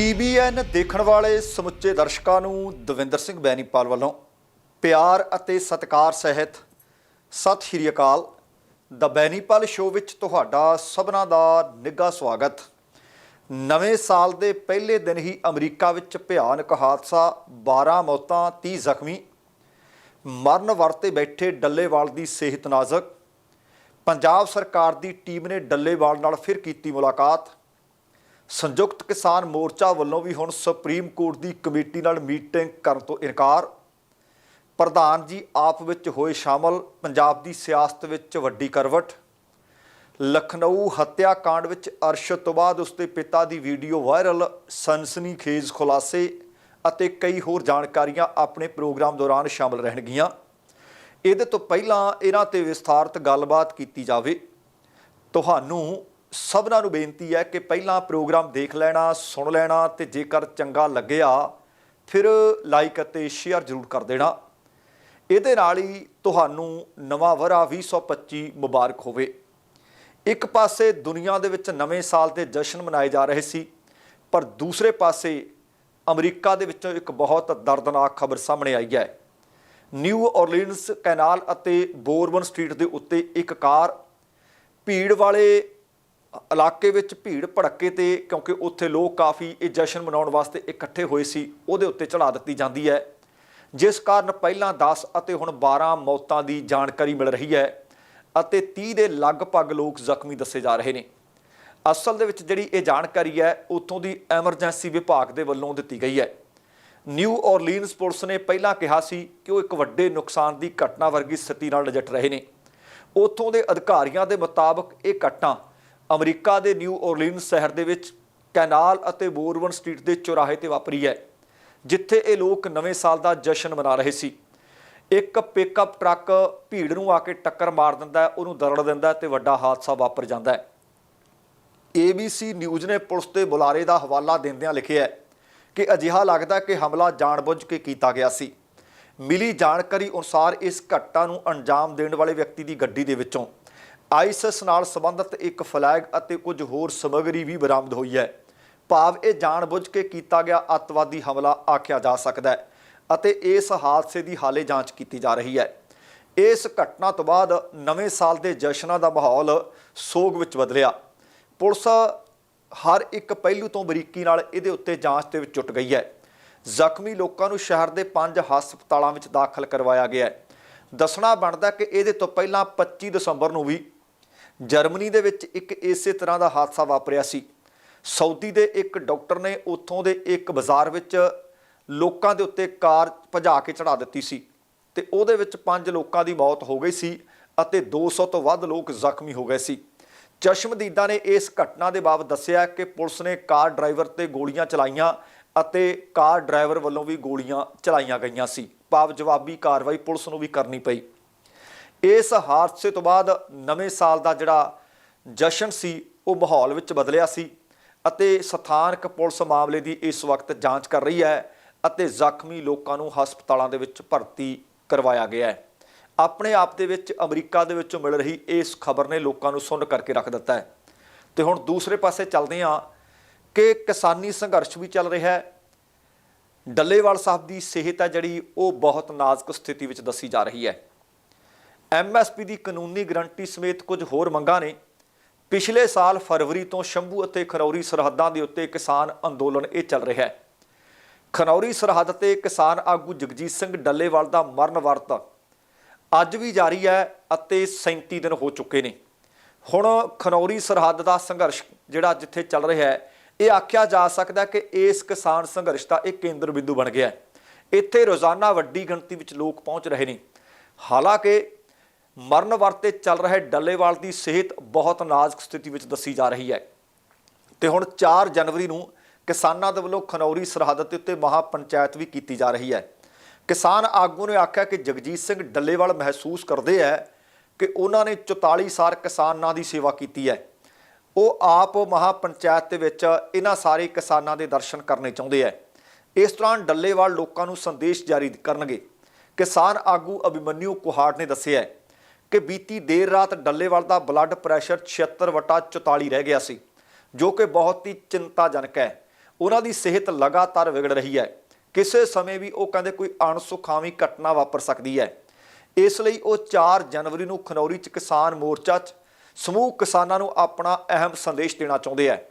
TBN ਦੇਖਣ ਵਾਲੇ ਸਮੁੱਚੇ ਦਰਸ਼ਕਾਂ ਨੂੰ ਦਵਿੰਦਰ ਸਿੰਘ ਬੈਨੀਪਾਲ ਵੱਲੋਂ ਪਿਆਰ ਅਤੇ ਸਤਿਕਾਰ ਸਹਿਤ ਸਤਿ ਸ਼੍ਰੀ ਅਕਾਲ। ਦ ਬੈਨੀਪਾਲ ਸ਼ੋਅ ਵਿੱਚ ਤੁਹਾਡਾ ਸਭਨਾਂ ਦਾ ਨਿੱਘਾ ਸਵਾਗਤ। ਨਵੇਂ ਸਾਲ ਦੇ ਪਹਿਲੇ ਦਿਨ ਹੀ ਅਮਰੀਕਾ ਵਿੱਚ ਭਿਆਨਕ ਹਾਦਸਾ 12 ਮੌਤਾਂ 30 ਜ਼ਖਮੀ। ਮਰਨ ਵਰਤੇ ਬੈਠੇ ਡੱਲੇਵਾਲ ਦੀ ਸਿਹਤ ਨਾਜ਼ੁਕ। ਪੰਜਾਬ ਸਰਕਾਰ ਦੀ ਟੀਮ ਨੇ ਡੱਲੇਵਾਲ ਨਾਲ ਫਿਰ ਕੀਤੀ ਮੁਲਾਕਾਤ। ਸੰਯੁਕਤ ਕਿਸਾਨ ਮੋਰਚਾ ਵੱਲੋਂ ਵੀ ਹੁਣ ਸੁਪਰੀਮ ਕੋਰਟ ਦੀ ਕਮੇਟੀ ਨਾਲ ਮੀਟਿੰਗ ਕਰਨ ਤੋਂ ਇਨਕਾਰ। ਪ੍ਰਧਾਨ ਜੀ ਆਪ ਵਿੱਚ ਹੋਏ ਸ਼ਾਮਲ, ਪੰਜਾਬ ਦੀ ਸਿਆਸਤ ਵਿੱਚ ਵੱਡੀ ਕਰਵਟ। ਲਖਨਊ ਹੱਤਿਆ ਕਾਂਡ ਵਿੱਚ ਅਰਸ਼ਦ ਤੋਂ ਬਾਅਦ ਉਸਦੇ ਪਿਤਾ ਦੀ ਵੀਡੀਓ ਵਾਇਰਲ ਸਨਸਨੀਖੇਜ਼ ਖੁਲਾਸੇ ਅਤੇ ਕਈ ਹੋਰ ਜਾਣਕਾਰੀਆਂ ਆਪਣੇ ਪ੍ਰੋਗਰਾਮ ਦੌਰਾਨ ਸ਼ਾਮਲ ਰਹਿਣਗੀਆਂ। ਇਹਦੇ ਤੋਂ ਪਹਿਲਾਂ ਇਹਨਾਂ ਤੇ ਵਿਸਥਾਰਤ ਗੱਲਬਾਤ ਕੀਤੀ ਜਾਵੇ। ਤੁਹਾਨੂੰ ਸਭਨਾਂ ਨੂੰ ਬੇਨਤੀ ਹੈ ਕਿ ਪਹਿਲਾਂ ਪ੍ਰੋਗਰਾਮ ਦੇਖ ਲੈਣਾ, ਸੁਣ ਲੈਣਾ ਤੇ ਜੇਕਰ ਚੰਗਾ ਲੱਗਿਆ, ਫਿਰ ਲਾਈਕ ਅਤੇ ਸ਼ੇਅਰ ਜ਼ਰੂਰ ਕਰ ਦੇਣਾ। ਇਹਦੇ ਨਾਲ ਹੀ ਤੁਹਾਨੂੰ ਨਵਾਂ ਵਰਾ 2025 ਮੁਬਾਰਕ ਹੋਵੇ। ਇੱਕ ਪਾਸੇ ਦੁਨੀਆ ਦੇ ਵਿੱਚ ਨਵੇਂ ਸਾਲ ਦੇ ਜਸ਼ਨ ਮਨਾਏ ਜਾ ਰਹੇ ਸੀ, ਪਰ ਦੂਸਰੇ ਪਾਸੇ ਅਮਰੀਕਾ ਦੇ ਵਿੱਚੋਂ ਇੱਕ ਬਹੁਤ ਦਰਦਨਾਕ ਖਬਰ ਸਾਹਮਣੇ ਆਈ ਹੈ। ਨਿਊ ਔਰਲੀਨਸ ਕੈਨਾਲ ਅਤੇ ਬੋਰਬਨ ਸਟਰੀਟ ਦੇ ਉੱਤੇ ਇੱਕ ਕਾਰ ਭੀੜ ਵਾਲੇ ਇਲਾਕੇ ਵਿੱਚ ਭੀੜ ਭੜੱਕੇ ਤੇ, ਕਿਉਂਕਿ ਉੱਥੇ ਲੋਕ ਕਾਫੀ ਇਹ ਜਸ਼ਨ ਮਨਾਉਣ ਵਾਸਤੇ ਇਕੱਠੇ ਹੋਏ ਸੀ, ਉਹਦੇ ਉੱਤੇ ਚੜਾ ਦਿੱਤੀ ਜਾਂਦੀ ਹੈ। ਜਿਸ ਕਾਰਨ ਪਹਿਲਾਂ 10 ਅਤੇ ਹੁਣ 12 ਮੌਤਾਂ ਦੀ ਜਾਣਕਾਰੀ ਮਿਲ ਰਹੀ ਹੈ ਅਤੇ 30 ਦੇ ਲਗਭਗ ਲੋਕ ਜ਼ਖਮੀ ਦੱਸੇ ਜਾ ਰਹੇ ਨੇ। ਅਸਲ ਦੇ ਵਿੱਚ ਜਿਹੜੀ ਇਹ ਜਾਣਕਾਰੀ ਹੈ, ਉੱਥੋਂ ਦੀ ਐਮਰਜੈਂਸੀ ਵਿਭਾਗ ਦੇ ਵੱਲੋਂ ਦਿੱਤੀ ਗਈ ਹੈ। ਨਿਊ ਔਰਲੀਨਸ ਪੁਲਿਸ ਨੇ ਪਹਿਲਾਂ ਕਿਹਾ ਸੀ ਕਿ ਉਹ ਇੱਕ ਵੱਡੇ ਨੁਕਸਾਨ ਦੀ ਘਟਨਾ ਵਰਗੀ ਸਥਿਤੀ ਨਾਲ ਨਜਿੱਠ ਰਹੇ ਨੇ। ਉੱਥੋਂ ਦੇ ਅਧਿਕਾਰੀਆਂ ਦੇ ਮੁਤਾਬਕ ਇਹ ਘਟਨਾ ਅਮਰੀਕਾ ਦੇ ਨਿਊ ਔਰਲੀਨਸ ਸ਼ਹਿਰ ਦੇ ਵਿੱਚ ਕੈਨਾਲ ਅਤੇ ਬੋਰਵਨ ਸਟਰੀਟ ਦੇ ਚੌਰਾਹੇ ਤੇ ਵਾਪਰੀ ਹੈ, ਜਿੱਥੇ ਇਹ ਲੋਕ ਨਵੇਂ ਸਾਲ ਦਾ ਜਸ਼ਨ ਮਨਾ ਰਹੇ ਸੀ। ਇੱਕ ਪਿਕਅਪ ਟਰੱਕ ਭੀੜ ਨੂੰ ਆ ਕੇ ਟੱਕਰ ਮਾਰ ਦਿੰਦਾ ਹੈ, ਉਹਨੂੰ ਦਰੜ ਦਿੰਦਾ ਹੈ ਤੇ ਵੱਡਾ ਹਾਦਸਾ ਵਾਪਰ ਜਾਂਦਾ ਹੈ। ABC ਨਿਊਜ਼ ਨੇ ਪੁਲਿਸ ਦੇ ਬੁਲਾਰੇ ਦਾ ਹਵਾਲਾ ਦਿੰਦਿਆਂ ਲਿਖਿਆ ਹੈ ਕਿ ਅਜਿਹਾ ਲੱਗਦਾ ਕਿ ਹਮਲਾ ਜਾਣਬੁੱਝ ਕੇ ਕੀਤਾ ਗਿਆ ਸੀ। ਮਿਲੀ ਜਾਣਕਾਰੀ ਅਨੁਸਾਰ ਇਸ ਘਟਨਾ ਨੂੰ ਅੰਜਾਮ ਦੇਣ ਵਾਲੇ ਵਿਅਕਤੀ ਦੀ ਗੱਡੀ ਦੇ ਵਿੱਚੋਂ ਆਈਸਿਸ ਨਾਲ ਸੰਬੰਧਿਤ ਇੱਕ ਫਲੈਗ ਅਤੇ ਕੁਝ ਹੋਰ ਸਮੱਗਰੀ ਵੀ ਬਰਾਮਦ ਹੋਈ ਹੈ। ਭਾਵ ਇਹ ਜਾਣਬੁੱਝ ਕੇ ਕੀਤਾ ਗਿਆ ਅੱਤਵਾਦੀ ਹਮਲਾ ਆਖਿਆ ਜਾ ਸਕਦਾ ਹੈ ਅਤੇ ਇਸ ਹਾਦਸੇ ਦੀ ਹਾਲੇ ਜਾਂਚ ਕੀਤੀ ਜਾ ਰਹੀ ਹੈ। ਇਸ ਘਟਨਾ ਤੋਂ ਬਾਅਦ ਨਵੇਂ ਸਾਲ ਦੇ ਜਸ਼ਨਾਂ ਦਾ ਮਾਹੌਲ ਸੋਗ ਵਿੱਚ ਬਦਲਿਆ। ਪੁਲਿਸ ਹਰ ਇੱਕ ਪਹਿਲੂ ਤੋਂ ਬਰੀਕੀ ਨਾਲ ਇਹਦੇ ਉੱਤੇ ਜਾਂਚ ਦੇ ਵਿੱਚ ਜੁਟ ਗਈ ਹੈ। ਜ਼ਖਮੀ ਲੋਕਾਂ ਨੂੰ ਸ਼ਹਿਰ ਦੇ ਪੰਜ ਹਸਪਤਾਲਾਂ ਵਿੱਚ ਦਾਖਲ ਕਰਵਾਇਆ ਗਿਆ ਹੈ। ਦੱਸਣਾ ਬਣਦਾ ਕਿ ਇਹਦੇ ਤੋਂ ਪਹਿਲਾਂ 25 ਦਸੰਬਰ ਨੂੰ ਵੀ ਜਰਮਨੀ ਦੇ ਵਿੱਚ ਇੱਕ ਇਸੇ ਤਰ੍ਹਾਂ ਦਾ ਹਾਦਸਾ ਵਾਪਰਿਆ ਸੀ। ਸਾਊਦੀ ਦੇ ਇੱਕ ਡਾਕਟਰ ਨੇ ਉੱਥੋਂ ਦੇ ਇੱਕ ਬਾਜ਼ਾਰ ਵਿੱਚ ਲੋਕਾਂ ਦੇ ਉੱਤੇ ਕਾਰ ਭਜਾ ਕੇ ਚੜਾ ਦਿੱਤੀ ਸੀ ਤੇ ਉਹਦੇ ਵਿੱਚ ਪੰਜ ਲੋਕਾਂ ਦੀ ਮੌਤ ਹੋ ਗਈ ਸੀ ਅਤੇ 200 ਤੋਂ ਵੱਧ ਲੋਕ ਜ਼ਖਮੀ ਹੋ ਗਏ ਸੀ। ਚਸ਼ਮਦੀਦਾਂ ਨੇ ਇਸ ਘਟਨਾ ਦੇ ਬਾਬਤ ਦੱਸਿਆ ਕਿ ਪੁਲਿਸ ਨੇ ਕਾਰ ਡਰਾਈਵਰ ਤੇ ਗੋਲੀਆਂ ਚਲਾਈਆਂ ਅਤੇ ਕਾਰ ਡਰਾਈਵਰ ਵੱਲੋਂ ਵੀ ਗੋਲੀਆਂ ਚਲਾਈਆਂ ਗਈਆਂ ਸੀ। ਭਾਵ ਜਵਾਬੀ ਕਾਰਵਾਈ ਪੁਲਿਸ ਨੂੰ ਵੀ ਕਰਨੀ ਪਈ। ਇਸ ਹਾਦਸੇ ਤੋਂ ਬਾਅਦ ਨਵੇਂ ਸਾਲ ਦਾ ਜਿਹੜਾ ਜਸ਼ਨ ਸੀ, ਉਹ ਮਾਹੌਲ ਵਿੱਚ ਬਦਲਿਆ ਸੀ ਅਤੇ ਸਥਾਨਕ ਪੁਲਿਸ ਮਾਮਲੇ ਦੀ ਇਸ ਵਕਤ ਜਾਂਚ ਕਰ ਰਹੀ ਹੈ ਅਤੇ ਜ਼ਖਮੀ ਲੋਕਾਂ ਨੂੰ ਹਸਪਤਾਲਾਂ ਦੇ ਵਿੱਚ ਭਰਤੀ ਕਰਵਾਇਆ ਗਿਆ ਹੈ। ਆਪਣੇ ਆਪ ਦੇ ਵਿੱਚ ਅਮਰੀਕਾ ਦੇ ਵਿੱਚੋਂ ਮਿਲ ਰਹੀ ਇਸ ਖਬਰ ਨੇ ਲੋਕਾਂ ਨੂੰ ਸੁੰਨ ਕਰਕੇ ਰੱਖ ਦਿੱਤਾ ਹੈ। ਤੇ ਹੁਣ ਦੂਸਰੇ ਪਾਸੇ ਚੱਲਦੇ ਹਾਂ ਕਿ ਕਿਸਾਨੀ ਸੰਘਰਸ਼ ਵੀ ਚੱਲ ਰਿਹਾ ਹੈ। ਡੱਲੇਵਾਲ ਸਾਹਿਬ ਦੀ ਸਿਹਤ ਹੈ ਜਿਹੜੀ, ਉਹ ਬਹੁਤ ਨਾਜ਼ੁਕ ਸਥਿਤੀ ਵਿੱਚ ਦੱਸੀ ਜਾ ਰਹੀ ਹੈ। ਐਮਐਸਪੀ ਦੀ ਕਾਨੂੰਨੀ ਗਰੰਟੀ ਸਮੇਤ ਕੁਝ ਹੋਰ ਮੰਗਾਂ ਨੇ। ਪਿਛਲੇ ਸਾਲ ਫਰਵਰੀ ਤੋਂ ਸ਼ੰਭੂ ਅਤੇ ਖਰੌਰੀ ਸਰਹੱਦਾਂ ਦੇ ਉੱਤੇ ਕਿਸਾਨ ਅੰਦੋਲਨ ਇਹ ਚੱਲ ਰਿਹਾ ਹੈ। ਖਨੌਰੀ ਸਰਹੱਦ ਤੇ ਕਿਸਾਨ ਆਗੂ ਜਗਜੀਤ ਸਿੰਘ ਡੱਲੇਵਾਲ ਦਾ ਮਰਨ ਵਰਤ ਅੱਜ ਵੀ ਜਾਰੀ ਹੈ ਅਤੇ 37 ਦਿਨ ਹੋ ਚੁੱਕੇ ਨੇ। ਹੁਣ ਖਨੌਰੀ ਸਰਹੱਦ ਦਾ ਸੰਘਰਸ਼ ਜਿਹੜਾ ਜਿੱਥੇ ਚੱਲ ਰਿਹਾ ਹੈ, ਇਹ ਆਖਿਆ ਜਾ ਸਕਦਾ ਕਿ ਇਸ ਕਿਸਾਨ ਸੰਘਰਸ਼ ਦਾ ਇੱਕ ਕੇਂਦਰ ਬਿੰਦੂ ਬਣ ਗਿਆ ਹੈ। ਇੱਥੇ ਰੋਜ਼ਾਨਾ ਵੱਡੀ ਗਿਣਤੀ ਵਿੱਚ ਲੋਕ ਪਹੁੰਚ ਰਹੇ ਨੇ। ਹਾਲਾਂਕਿ ਮਰਨ ਵਰਤੇ ਚੱਲ ਰਹੇ ਡੱਲੇਵਾਲ ਦੀ ਸਿਹਤ ਬਹੁਤ ਨਾਜ਼ੁਕ ਸਥਿਤੀ ਵਿੱਚ ਦੱਸੀ ਜਾ ਰਹੀ ਹੈ। ਤੇ ਹੁਣ 4 ਜਨਵਰੀ ਨੂੰ ਕਿਸਾਨਾਂ ਦੇ ਵੱਲੋਂ ਖਨੌਰੀ ਸਰਹੱਦ ਦੇ ਉੱਤੇ ਮਹਾ ਪੰਚਾਇਤ ਵੀ ਕੀਤੀ ਜਾ ਰਹੀ ਹੈ। ਕਿਸਾਨ ਆਗੂ ਨੇ ਆਖਿਆ ਕਿ ਜਗਜੀਤ ਸਿੰਘ ਡੱਲੇਵਾਲ ਮਹਿਸੂਸ ਕਰਦੇ ਹੈ ਕਿ ਉਹਨਾਂ ਨੇ 44 ਸਾਲ ਕਿਸਾਨਾਂ ਦੀ ਸੇਵਾ ਕੀਤੀ ਹੈ। ਉਹ ਆਪ ਮਹਾ ਪੰਚਾਇਤ ਦੇ ਵਿੱਚ ਇਹਨਾਂ ਸਾਰੇ ਕਿਸਾਨਾਂ ਦੇ ਦਰਸ਼ਨ ਕਰਨੇ ਚਾਹੁੰਦੇ ਹੈ ਇਸ ਦੌਰਾਨ ਡੱਲੇਵਾਲ ਲੋਕਾਂ ਨੂੰ ਸੰਦੇਸ਼ ਜਾਰੀ ਕਰਨਗੇ। ਕਿਸਾਨ ਆਗੂ ਅਭਿਮਨਿਊ ਕੁਹਾੜ ਨੇ ਦੱਸਿਆ ਹੈ ਕਿ ਬੀਤੀ ਦੇਰ ਰਾਤ ਡੱਲੇਵਾਲ ਦਾ ਬਲੱਡ ਪ੍ਰੈਸ਼ਰ 76/44 ਰਹਿ ਗਿਆ ਸੀ, ਜੋ ਕਿ ਬਹੁਤ ਹੀ ਚਿੰਤਾਜਨਕ ਹੈ। ਉਹਨਾਂ ਦੀ ਸਿਹਤ ਲਗਾਤਾਰ ਵਿਗੜ ਰਹੀ ਹੈ। ਕਿਸੇ ਸਮੇਂ ਵੀ ਉਹ ਕਹਿੰਦੇ ਕੋਈ ਅਣਸੁਖਾਵੀ ਘਟਨਾ ਵਾਪਰ ਸਕਦੀ ਹੈ। ਇਸ ਲਈ ਉਹ 4 ਜਨਵਰੀ ਨੂੰ ਖਨੌਰੀ 'ਚ ਕਿਸਾਨ ਮੋਰਚਾ 'ਚ ਸਮੂਹ ਕਿਸਾਨਾਂ ਨੂੰ ਆਪਣਾ ਅਹਿਮ ਸੰਦੇਸ਼ ਦੇਣਾ ਚਾਹੁੰਦੇ ਹੈ।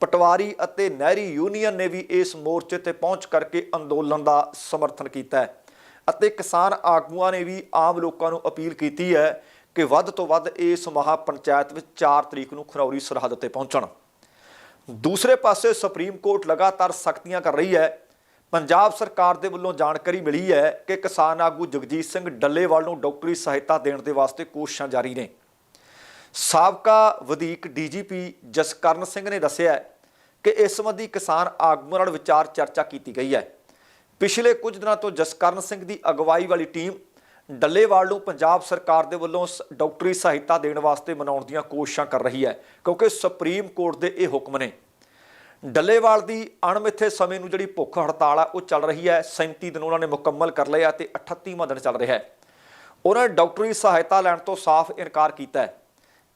ਪਟਵਾਰੀ ਅਤੇ ਨਹਿਰੀ ਯੂਨੀਅਨ ਨੇ ਵੀ ਇਸ ਮੋਰਚੇ ਤੇ ਪਹੁੰਚ ਕਰਕੇ ਅੰਦੋਲਨ ਦਾ ਸਮਰਥਨ ਕੀਤਾ ਹੈ। ਅਤੇ ਕਿਸਾਨ ਆਗੂਆਂ ਨੇ ਵੀ ਆਮ ਲੋਕਾਂ ਨੂੰ ਅਪੀਲ ਕੀਤੀ ਹੈ ਕਿ ਵੱਧ ਤੋਂ ਵੱਧ ਇਸ ਮਹਾ ਪੰਚਾਇਤ ਵਿੱਚ 4 ਤਰੀਕ ਨੂੰ ਖਨੌਰੀ ਸਰਹੱਦ ਤੇ ਪਹੁੰਚਣ। ਦੂਸਰੇ ਪਾਸੇ ਸੁਪਰੀਮ ਕੋਰਟ ਲਗਾਤਾਰ ਸਖਤੀਆਂ ਕਰ ਰਹੀ ਹੈ। ਪੰਜਾਬ ਸਰਕਾਰ ਦੇ ਵੱਲੋਂ ਜਾਣਕਾਰੀ ਮਿਲੀ ਹੈ ਕਿ ਕਿਸਾਨ ਆਗੂ ਜਗਜੀਤ ਸਿੰਘ ਡੱਲੇਵਾਲ ਨੂੰ ਡਾਕਟਰੀ ਸਹਾਇਤਾ ਦੇਣ ਦੇ ਵਾਸਤੇ ਕੋਸ਼ਿਸ਼ਾਂ ਜਾਰੀ ਨੇ। ਸਾਬਕਾ ਵਧੀਕ ਡੀਜੀਪੀ ਜਸਕਰਨ ਸਿੰਘ ਨੇ ਦੱਸਿਆ ਕਿ ਇਸ ਸੰਬੰਧੀ ਕਿਸਾਨ ਆਗੂਆਂ ਨਾਲ ਵਿਚਾਰ ਚਰਚਾ ਕੀਤੀ ਗਈ ਹੈ। ਪਿਛਲੇ ਕੁਝ ਦਿਨਾਂ ਤੋਂ ਜਸਕਰਨ ਸਿੰਘ ਦੀ ਅਗਵਾਈ ਵਾਲੀ ਟੀਮ ਡੱਲੇਵਾਲ ਨੂੰ ਪੰਜਾਬ ਸਰਕਾਰ ਦੇ ਵੱਲੋਂ ਸ- ਡਾਕਟਰੀ ਸਹਾਇਤਾ ਦੇਣ ਵਾਸਤੇ ਮਨਾਉਣ ਦੀਆਂ ਕੋਸ਼ਿਸ਼ਾਂ ਕਰ ਰਹੀ ਹੈ, ਕਿਉਂਕਿ ਸੁਪਰੀਮ ਕੋਰਟ ਦੇ ਇਹ ਹੁਕਮ ਨੇ। ਡੱਲੇਵਾਲ ਦੀ ਅਣਮਿੱਥੇ ਸਮੇਂ ਨੂੰ ਜਿਹੜੀ ਭੁੱਖ ਹੜਤਾਲ ਆ, ਉਹ ਚੱਲ ਰਹੀ ਹੈ। 37 ਦਿਨ ਉਹਨਾਂ ਨੇ ਮੁਕੰਮਲ ਕਰ ਲਿਆ ਆ ਤੇ 38ਵਾਂ ਦਿਨ ਚੱਲ ਰਿਹਾ ਹੈ। ਉਹਨਾਂ ਨੇ ਡਾਕਟਰੀ ਸਹਾਇਤਾ ਲੈਣ ਤੋਂ ਸਾਫ਼ ਇਨਕਾਰ ਕੀਤਾ ਹੈ।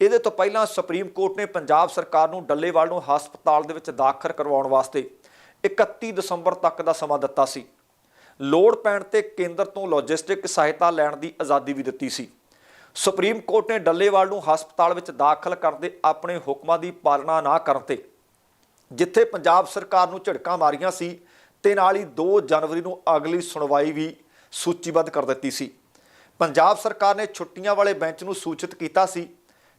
ਇਹਦੇ ਤੋਂ ਪਹਿਲਾਂ ਸੁਪਰੀਮ ਕੋਰਟ ਨੇ ਪੰਜਾਬ ਸਰਕਾਰ ਨੂੰ ਡੱਲੇਵਾਲ ਨੂੰ ਹਸਪਤਾਲ ਦੇ ਵਿੱਚ ਦਾਖਲ ਕਰਵਾਉਣ ਵਾਸਤੇ 31 ਦਸੰਬਰ ਤੱਕ ਦਾ ਸਮਾਂ ਦਿੱਤਾ ਸੀ। ਲੋੜ ਪੈਣ ਤੇ ਕੇਂਦਰ ਤੋਂ ਲੌਜਿਸਟਿਕ ਸਹਾਇਤਾ ਲੈਣ ਦੀ ਆਜ਼ਾਦੀ ਵੀ ਦਿੱਤੀ ਸੀ। ਸੁਪਰੀਮ ਕੋਰਟ ਨੇ ਡੱਲੇਵਾਲ ਨੂੰ ਹਸਪਤਾਲ ਵਿੱਚ ਦਾਖਲ ਕਰਨ ਦੇ ਆਪਣੇ ਹੁਕਮਾਂ ਦੀ ਪਾਲਣਾ ਨਾ ਕਰਨ ਤੇ, ਜਿੱਥੇ ਪੰਜਾਬ ਸਰਕਾਰ ਨੂੰ ਝੜਕਾਂ ਮਾਰੀਆਂ ਸੀ ਤੇ ਨਾਲ ਹੀ 2 ਜਨਵਰੀ ਨੂੰ ਅਗਲੀ ਸੁਣਵਾਈ ਵੀ ਸੂਚੀਬੱਧ ਕਰ ਦਿੱਤੀ ਸੀ। ਪੰਜਾਬ ਸਰਕਾਰ ਨੇ ਛੁੱਟੀਆਂ ਵਾਲੇ ਬੈਂਚ ਨੂੰ ਸੂਚਿਤ ਕੀਤਾ ਸੀ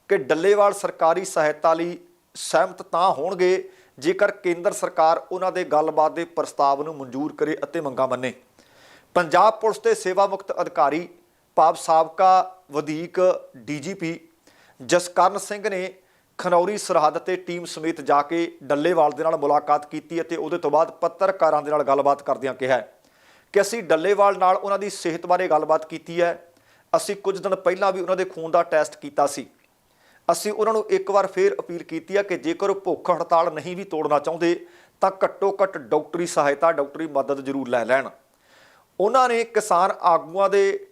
ਕਿ ਡੱਲੇਵਾਲ ਸਰਕਾਰੀ ਸਹਾਇਤਾ ਲਈ ਸਹਿਮਤ ਤਾਂ ਹੋਣਗੇ ਜੇਕਰ ਕੇਂਦਰ ਸਰਕਾਰ ਉਹਨਾਂ ਦੇ ਗੱਲਬਾਤ ਦੇ ਪ੍ਰਸਤਾਵ ਨੂੰ ਮਨਜ਼ੂਰ ਕਰੇ ਅਤੇ ਮੰਗਾਂ ਮੰਨੇ। ਪੰਜਾਬ ਪੁਲਿਸ ਦੇ ਸੇਵਾ ਮੁਕਤ ਅਧਿਕਾਰੀ ਭਾਵ ਸਾਬਕਾ ਵਧੀਕ ਡੀਜੀਪੀ ਜਸਕਰਨ ਸਿੰਘ ਨੇ ਖਨੌਰੀ ਸਰਹੱਦ ਤੇ ਟੀਮ ਸਮੇਤ ਜਾ ਕੇ ਡੱਲੇਵਾਲ ਦੇ ਨਾਲ ਮੁਲਾਕਾਤ ਕੀਤੀ ਅਤੇ ਉਹਦੇ ਤੋਂ ਬਾਅਦ ਪੱਤਰਕਾਰਾਂ ਦੇ ਨਾਲ ਗੱਲਬਾਤ ਕਰਦਿਆਂ ਕਿਹਾ ਕਿ ਅਸੀਂ ਡੱਲੇਵਾਲ ਨਾਲ ਉਹਨਾਂ ਦੀ ਸਿਹਤ ਬਾਰੇ ਗੱਲਬਾਤ ਕੀਤੀ ਹੈ। ਅਸੀਂ ਕੁਝ ਦਿਨ ਪਹਿਲਾਂ ਵੀ ਉਹਨਾਂ ਦੇ ਖੂਨ ਦਾ ਟੈਸਟ ਕੀਤਾ ਸੀ। ਅਸੀਂ ਉਹਨਾਂ ਨੂੰ ਇੱਕ ਵਾਰ ਫੇਰ ਅਪੀਲ ਕੀਤੀ ਹੈ ਕਿ ਜੇਕਰ ਉਹ ਭੁੱਖ ਹੜਤਾਲ ਨਹੀਂ ਵੀ ਤੋੜਨਾ ਚਾਹੁੰਦੇ, ਤਾਂ ਘੱਟੋ ਘੱਟ ਡਾਕਟਰੀ ਸਹਾਇਤਾ, ਡਾਕਟਰੀ ਮਦਦ ਜ਼ਰੂਰ ਲੈ ਲੈਣ। ਉਹਨਾਂ ਨੇ ਕਿਸਾਨ ਆਗੂਆਂ ਦੇ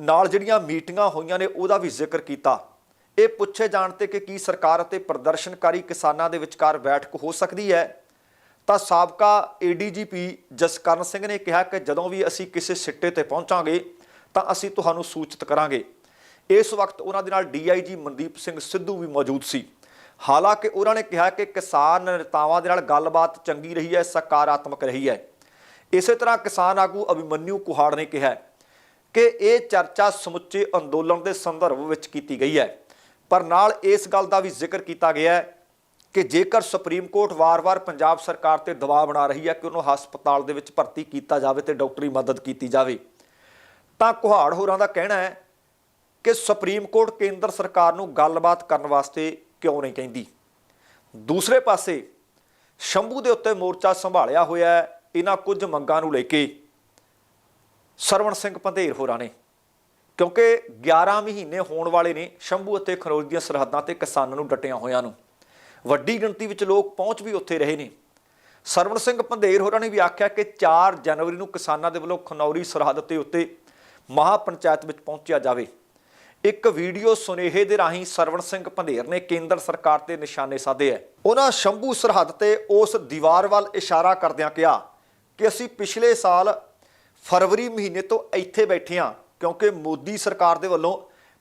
ਨਾਲ ਜਿਹੜੀਆਂ ਮੀਟਿੰਗਾਂ ਹੋਈਆਂ ਨੇ, ਉਹਦਾ ਵੀ ਜ਼ਿਕਰ ਕੀਤਾ। ਇਹ ਪੁੱਛੇ ਜਾਣ ਤੇ ਕਿ ਕੀ ਸਰਕਾਰ ਅਤੇ ਪ੍ਰਦਰਸ਼ਨਕਾਰੀ ਕਿਸਾਨਾਂ ਦੇ ਵਿਚਕਾਰ ਬੈਠਕ ਹੋ ਸਕਦੀ ਹੈ? ਤਾਂ ਸਾਬਕਾ ਏਡੀਜੀਪੀ ਜਸਕਰਨ ਸਿੰਘ ਨੇ ਕਿਹਾ ਕਿ ਜਦੋਂ ਵੀ ਅਸੀਂ ਕਿਸੇ ਸਿੱਟੇ ਤੇ ਪਹੁੰਚਾਂਗੇ, ਤਾਂ ਅਸੀਂ ਤੁਹਾਨੂੰ ਸੂਚਿਤ ਕਰਾਂਗੇ। ਇਸ ਵਕਤ ਉਹਨਾਂ ਦੇ ਨਾਲ ਡੀਆਈਜੀ ਮਨਦੀਪ ਸਿੰਘ ਸਿੱਧੂ ਵੀ ਮੌਜੂਦ ਸੀ। ਹਾਲਾਂਕਿ ਉਹਨਾਂ ਨੇ ਕਿਹਾ ਕਿ ਕਿਸਾਨ ਨੇਤਾਵਾਂ ਦੇ ਨਾਲ ਗੱਲਬਾਤ ਚੰਗੀ ਰਹੀ ਹੈ, ਸਕਾਰਾਤਮਕ ਰਹੀ ਹੈ। ਇਸੇ ਤਰ੍ਹਾਂ ਕਿਸਾਨ ਆਗੂ ਅਭਿਮਨਿਊ ਕੁਹਾੜ ਨੇ ਕਿਹਾ ਕਿ ਇਹ ਚਰਚਾ ਸਮੁੱਚੇ ਅੰਦੋਲਨ ਦੇ ਸੰਦਰਭ ਵਿੱਚ ਕੀਤੀ ਗਈ ਹੈ। ਪਰ ਨਾਲ ਇਸ ਗੱਲ ਦਾ ਵੀ ਜ਼ਿਕਰ ਕੀਤਾ ਗਿਆ ਹੈ ਕਿ ਜੇਕਰ ਸੁਪਰੀਮ ਕੋਰਟ ਵਾਰ-ਵਾਰ ਪੰਜਾਬ ਸਰਕਾਰ ਤੇ ਦਬਾਅ ਬਣਾ ਰਹੀ ਹੈ ਕਿ ਉਹਨੂੰ ਹਸਪਤਾਲ ਦੇ ਵਿੱਚ ਭਰਤੀ ਕੀਤਾ ਜਾਵੇ ਤੇ ਡਾਕਟਰੀ ਮਦਦ ਕੀਤੀ ਜਾਵੇ, ਤਾਂ ਕੁਹਾੜ ਹੋਰਾਂ ਦਾ ਕਹਿਣਾ ਹੈ ਕਿ ਸੁਪਰੀਮ ਕੋਰਟ ਕੇਂਦਰ ਸਰਕਾਰ ਨੂੰ ਗੱਲਬਾਤ ਕਰਨ ਵਾਸਤੇ ਕਿਉਂ ਨਹੀਂ ਕਹਿੰਦੀ? ਦੂਸਰੇ ਪਾਸੇ, ਸ਼ੰਭੂ ਦੇ ਉੱਤੇ ਮੋਰਚਾ ਸੰਭਾਲਿਆ ਹੋਇਆ ਹੈ, ਇਹਨਾਂ ਕੁਝ ਮੰਗਾਂ ਨੂੰ ਲੈ ਕੇ ਸਰਵਣ ਸਿੰਘ ਪੰਧੇਰ ਹੋਰਾਂ ਨੇ। ਕਿਉਂਕਿ 11 ਮਹੀਨੇ ਹੋਣ ਵਾਲੇ ਨੇ ਸ਼ੰਭੂ ਅਤੇ ਖਰੋਜ ਦੀਆਂ ਸਰਹੱਦਾਂ ਤੇ ਕਿਸਾਨਾਂ ਨੂੰ ਡਟਿਆਂ ਹੋਇਆਂ ਨੂੰ। ਵੱਡੀ ਗਿਣਤੀ ਵਿੱਚ ਲੋਕ ਪਹੁੰਚ ਵੀ ਉੱਥੇ ਰਹੇ ਨੇ। ਸਰਵਣ ਸਿੰਘ ਪੰਧੇਰ ਹੋਰਾਂ ਨੇ ਵੀ ਆਖਿਆ ਕਿ 4 ਜਨਵਰੀ ਨੂੰ ਕਿਸਾਨਾਂ ਦੇ ਵੱਲੋਂ ਖਨੌਰੀ ਸਰਹੱਦ ਤੇ ਉੱਤੇ ਮਹਾ ਪੰਚਾਇਤ ਵਿੱਚ ਪਹੁੰਚਿਆ ਜਾਵੇ। ਇੱਕ ਵੀਡੀਓ ਸੁਨੇਹੇ ਦੇ ਰਾਹੀਂ ਸਰਵਣ ਸਿੰਘ ਪੰਧੇਰ ਨੇ ਕੇਂਦਰ ਸਰਕਾਰ ਤੇ ਨਿਸ਼ਾਨੇ ਸਾਧੇ ਹੈ ਉਹਨਾਂ ਸ਼ੰਭੂ ਸਰਹੱਦ ਤੇ ਉਸ ਦੀਵਾਰ ਵੱਲ ਇਸ਼ਾਰਾ ਕਰਦਿਆਂ ਕਿਹਾ ਕਿ ਅਸੀਂ ਪਿਛਲੇ ਸਾਲ ਫਰਵਰੀ ਮਹੀਨੇ ਤੋਂ ਇੱਥੇ ਬੈਠੇ ਹਾਂ ਕਿਉਂਕਿ ਮੋਦੀ ਸਰਕਾਰ ਦੇ ਵੱਲੋਂ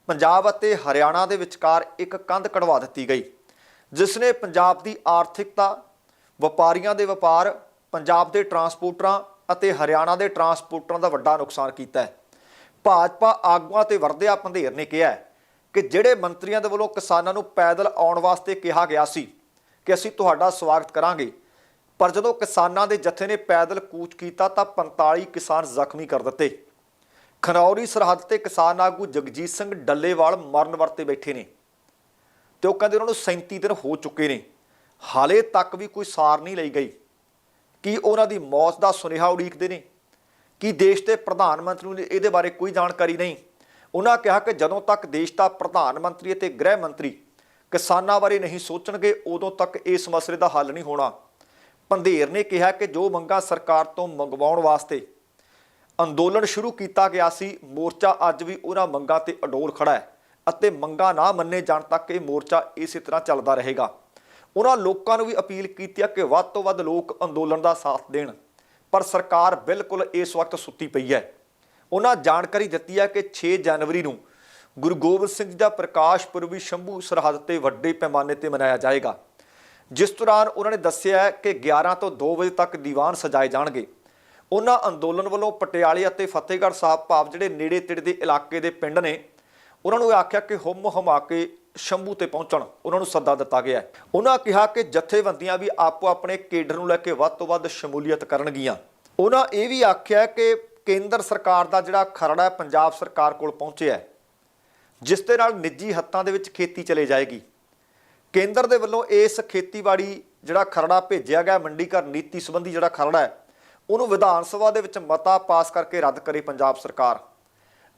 ਪੰਜਾਬ ਅਤੇ ਹਰਿਆਣਾ ਦੇ ਵਿਚਕਾਰ ਇੱਕ ਕੰਧ ਕਢਵਾ ਦਿੱਤੀ ਗਈ, ਜਿਸ ਨੇ ਪੰਜਾਬ ਦੀ ਆਰਥਿਕਤਾ, ਵਪਾਰੀਆਂ ਦੇ ਵਪਾਰ, ਪੰਜਾਬ ਦੇ ਟਰਾਂਸਪੋਰਟਰਾਂ ਅਤੇ ਹਰਿਆਣਾ ਦੇ ਟਰਾਂਸਪੋਰਟਰਾਂ ਦਾ ਵੱਡਾ ਨੁਕਸਾਨ ਕੀਤਾ ਹੈ। ਭਾਜਪਾ ਆਗੂਆਂ ਤੇ ਵਰਦਿਆ ਪੰਧੇਰ ਨੇ ਕਿਹਾ ਕਿ ਜਿਹੜੇ ਮੰਤਰੀਆਂ ਦੇ ਵੱਲੋਂ ਕਿਸਾਨਾਂ ਨੂੰ ਪੈਦਲ ਆਉਣ ਵਾਸਤੇ ਕਿਹਾ ਗਿਆ ਸੀ ਕਿ ਅਸੀਂ ਤੁਹਾਡਾ ਸਵਾਗਤ ਕਰਾਂਗੇ, ਪਰ ਜਦੋਂ ਕਿਸਾਨਾਂ ਦੇ ਜਥੇ ਨੇ ਪੈਦਲ ਕੂਚ ਕੀਤਾ ਤਾਂ 45 ਕਿਸਾਨ ਜ਼ਖਮੀ ਕਰ ਦਿੱਤੇ। ਖਨੌਰੀ, ਸਰਹੱਦ ਤੇ ਕਿਸਾਨ ਆਗੂ ਜਗਜੀਤ ਸਿੰਘ ਡੱਲੇਵਾਲ ਮਰਨ ਵਰਤੇ ਬੈਠੇ ਨੇ ਤੇ ਉਹ ਕਹਿੰਦੇ ਉਹਨਾਂ ਨੂੰ 37 ਦਿਨ ਹੋ ਚੁੱਕੇ ਨੇ। ਹਾਲੇ ਤੱਕ ਵੀ ਕੋਈ ਸਾਰ ਨਹੀਂ ਲਈ ਗਈ। ਕੀ ਉਹਨਾਂ ਦੀ ਮੌਤ ਦਾ ਸੁਨੇਹਾ ਉਡੀਕਦੇ ਨੇ? ਕਿ ਦੇਸ਼ ਦੇ ਪ੍ਰਧਾਨ ਮੰਤਰੀ ਨੂੰ ਇਹਦੇ ਬਾਰੇ ਕੋਈ ਜਾਣਕਾਰੀ ਨਹੀਂ। ਉਹਨਾਂ ਕਿਹਾ ਕਿ ਜਦੋਂ ਤੱਕ ਦੇਸ਼ ਦਾ ਪ੍ਰਧਾਨ ਮੰਤਰੀ ਅਤੇ ਗ੍ਰਹਿ ਮੰਤਰੀ ਕਿਸਾਨਾਂ ਬਾਰੇ ਨਹੀਂ ਸੋਚਣਗੇ, ਉਦੋਂ ਤੱਕ ਇਸ ਮਸਲੇ ਦਾ ਹੱਲ ਨਹੀਂ ਹੋਣਾ। ਪੰਧੇਰ ਨੇ ਕਿਹਾ ਕਿ ਜੋ ਮੰਗਾਂ ਸਰਕਾਰ ਤੋਂ ਮੰਗਵਾਉਣ ਵਾਸਤੇ ਅੰਦੋਲਨ ਸ਼ੁਰੂ ਕੀਤਾ ਗਿਆ ਸੀ, ਮੋਰਚਾ ਅੱਜ ਵੀ ਉਹਨਾਂ ਮੰਗਾਂ ਤੇ ਅਡੋਲ ਖੜਾ ਹੈ ਅਤੇ ਮੰਗਾਂ ਨਾ ਮੰਨੇ ਜਾਣ ਤੱਕ ਇਹ ਮੋਰਚਾ ਇਸੇ ਤਰ੍ਹਾਂ ਚੱਲਦਾ ਰਹੇਗਾ। ਉਹਨਾਂ ਲੋਕਾਂ ਨੂੰ ਵੀ ਅਪੀਲ ਕੀਤੀ ਹੈ ਕਿ ਵੱਧ ਤੋਂ ਵੱਧ ਲੋਕ ਅੰਦੋਲਨ ਦਾ ਸਾਥ ਦੇਣ। ਪਰ ਸਰਕਾਰ ਬਿਲਕੁਲ ਇਸ ਵਕਤ ਸੁੱਤੀ ਪਈ ਹੈ। ਉਹਨਾਂ ਜਾਣਕਾਰੀ ਦਿੱਤੀ ਹੈ ਕਿ 6 ਜਨਵਰੀ ਨੂੰ ਗੁਰੂ ਗੋਬਿੰਦ ਸਿੰਘ ਜੀ ਦਾ ਪ੍ਰਕਾਸ਼ ਪੁਰਬ ਵੀ ਸ਼ੰਭੂ ਸਰਹੱਦ ਤੇ ਵੱਡੇ ਪੈਮਾਨੇ ਤੇ ਮਨਾਇਆ ਜਾਏਗਾ। ਜਿਸ ਦੌਰਾਨ ਉਹਨਾਂ ਨੇ ਦੱਸਿਆ ਕਿ 11 ਤੋਂ 2 ਵਜੇ ਤੱਕ ਦੀਵਾਨ ਸਜਾਏ ਜਾਣਗੇ। ਉਹਨਾਂ ਅੰਦੋਲਨ ਵੱਲੋਂ ਪਟਿਆਲੇ ਅਤੇ ਫਤਿਹਗੜ੍ਹ ਸਾਹਿਬ ਭਾਵ ਜਿਹੜੇ ਨੇੜੇ ਤੇੜੇ ਦੇ ਇਲਾਕੇ ਦੇ ਪਿੰਡ ਨੇ, ਉਹਨਾਂ ਨੂੰ ਇਹ ਆਖਿਆ ਕਿ ਹੁਮ ਹਮਾ ਕੇ ਸ਼ੰਭੂ ਤੇ ਪਹੁੰਚਣ। ਉਹਨਾਂ ਨੂੰ ਸੱਦਾ ਦਿੱਤਾ ਗਿਆ ਹੈ। ਉਹਨਾਂ ਕਿਹਾ ਕਿ ਜਥੇਬੰਦੀਆਂ ਵੀ ਆਪੋ ਆਪਣੇ ਕੇਡਰ ਨੂੰ ਲੈ ਕੇ ਵੱਧ ਤੋਂ ਵੱਧ ਸ਼ਮੂਲੀਅਤ ਕਰਨਗੀਆਂ। ਉਹਨਾਂ ਇਹ ਵੀ ਆਖਿਆ ਕਿ ਕੇਂਦਰ ਸਰਕਾਰ ਦਾ ਜਿਹੜਾ ਖਰੜਾ ਹੈ, ਪੰਜਾਬ ਸਰਕਾਰ ਕੋਲ ਪਹੁੰਚਿਆ ਹੈ, ਜਿਸ ਦੇ ਨਾਲ ਨਿੱਜੀ ਹੱਥਾਂ ਦੇ ਵਿੱਚ ਖੇਤੀ ਚਲੇ ਜਾਏਗੀ। ਕੇਂਦਰ ਦੇ ਵੱਲੋਂ ਇਸ ਖੇਤੀਬਾੜੀ ਜਿਹੜਾ ਖਰੜਾ ਭੇਜਿਆ ਗਿਆ ਮੰਡੀਕਰ ਨੀਤੀ ਸੰਬੰਧੀ ਜਿਹੜਾ ਖਰੜਾ ਹੈ, ਉਹਨੂੰ ਵਿਧਾਨ ਸਭਾ ਦੇ ਵਿੱਚ ਮਤਾ ਪਾਸ ਕਰਕੇ ਰੱਦ ਕਰੇ ਪੰਜਾਬ ਸਰਕਾਰ।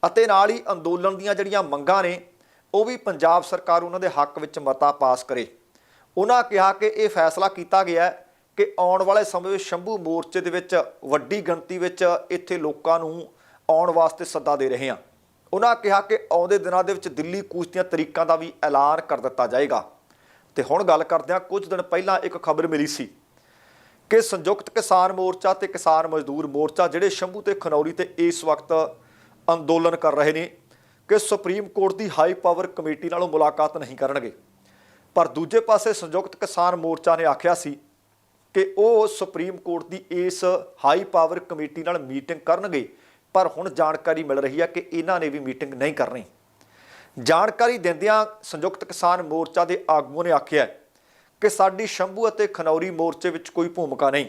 ਅਤੇ ਨਾਲ ਹੀ ਅੰਦੋਲਨ ਦੀਆਂ ਜਿਹੜੀਆਂ ਮੰਗਾਂ ਨੇ ਉਹ ਵੀ ਪੰਜਾਬ ਸਰਕਾਰ ਉਹਨਾਂ ਦੇ ਹੱਕ ਵਿੱਚ ਮਤਾ ਪਾਸ ਕਰੇ। ਉਹਨਾਂ ਕਿਹਾ ਕਿ ਇਹ ਫੈਸਲਾ ਕੀਤਾ ਗਿਆ ਹੈ ਕਿ ਆਉਣ ਵਾਲੇ ਸਮੇਂ ਵਿੱਚ ਸ਼ੰਭੂ ਮੋਰਚੇ ਦੇ ਵਿੱਚ ਵੱਡੀ ਗਿਣਤੀ ਵਿੱਚ ਇੱਥੇ ਲੋਕਾਂ ਨੂੰ ਆਉਣ ਵਾਸਤੇ ਸੱਦਾ ਦੇ ਰਹੇ ਹਾਂ। ਉਹਨਾਂ ਕਿਹਾ ਕਿ ਆਉਂਦੇ ਦਿਨਾਂ ਦੇ ਵਿੱਚ ਦਿੱਲੀ ਕੂਚ ਦੀਆਂ ਤਰੀਕਾਂ ਦਾ ਵੀ ਐਲਾਨ ਕਰ ਦਿੱਤਾ ਜਾਏਗਾ। ਤੇ ਹੁਣ ਗੱਲ ਕਰਦੇ ਹਾਂ, ਕੁਝ ਦਿਨ ਪਹਿਲਾਂ ਇੱਕ ਖਬਰ ਮਿਲੀ ਸੀ ਕਿ ਸੰਯੁਕਤ ਕਿਸਾਨ ਮੋਰਚਾ ਤੇ ਕਿਸਾਨ ਮਜ਼ਦੂਰ ਮੋਰਚਾ ਜਿਹੜੇ ਸ਼ੰਭੂ ਤੇ ਖਨੌਰੀ ਤੇ ਇਸ ਵਕਤ ਅੰਦੋਲਨ ਕਰ ਰਹੇ ਨੇ ਕਿ ਸੁਪਰੀਮ ਕੋਰਟ ਦੀ ਹਾਈ ਪਾਵਰ ਕਮੇਟੀ ਨਾਲੋਂ ਮੁਲਾਕਾਤ ਨਹੀਂ ਕਰਨਗੇ। ਪਰ ਦੂਜੇ ਪਾਸੇ ਸੰਯੁਕਤ ਕਿਸਾਨ ਮੋਰਚਾ ਨੇ ਆਖਿਆ ਸੀ ਕਿ ਉਹ ਸੁਪਰੀਮ ਕੋਰਟ ਦੀ ਇਸ ਹਾਈ ਪਾਵਰ ਕਮੇਟੀ ਨਾਲ ਮੀਟਿੰਗ ਕਰਨਗੇ, ਪਰ ਹੁਣ ਜਾਣਕਾਰੀ ਮਿਲ ਰਹੀ ਹੈ ਕਿ ਇਹਨਾਂ ਨੇ ਵੀ ਮੀਟਿੰਗ ਨਹੀਂ ਕਰਨੀ। ਜਾਣਕਾਰੀ ਦਿੰਦਿਆਂ ਸੰਯੁਕਤ ਕਿਸਾਨ ਮੋਰਚਾ ਦੇ ਆਗੂਆਂ ਨੇ ਆਖਿਆ ਕਿ ਸਾਡੀ ਸ਼ੰਭੂ ਅਤੇ ਖਨੌਰੀ ਮੋਰਚੇ ਵਿੱਚ ਕੋਈ ਭੂਮਿਕਾ ਨਹੀਂ।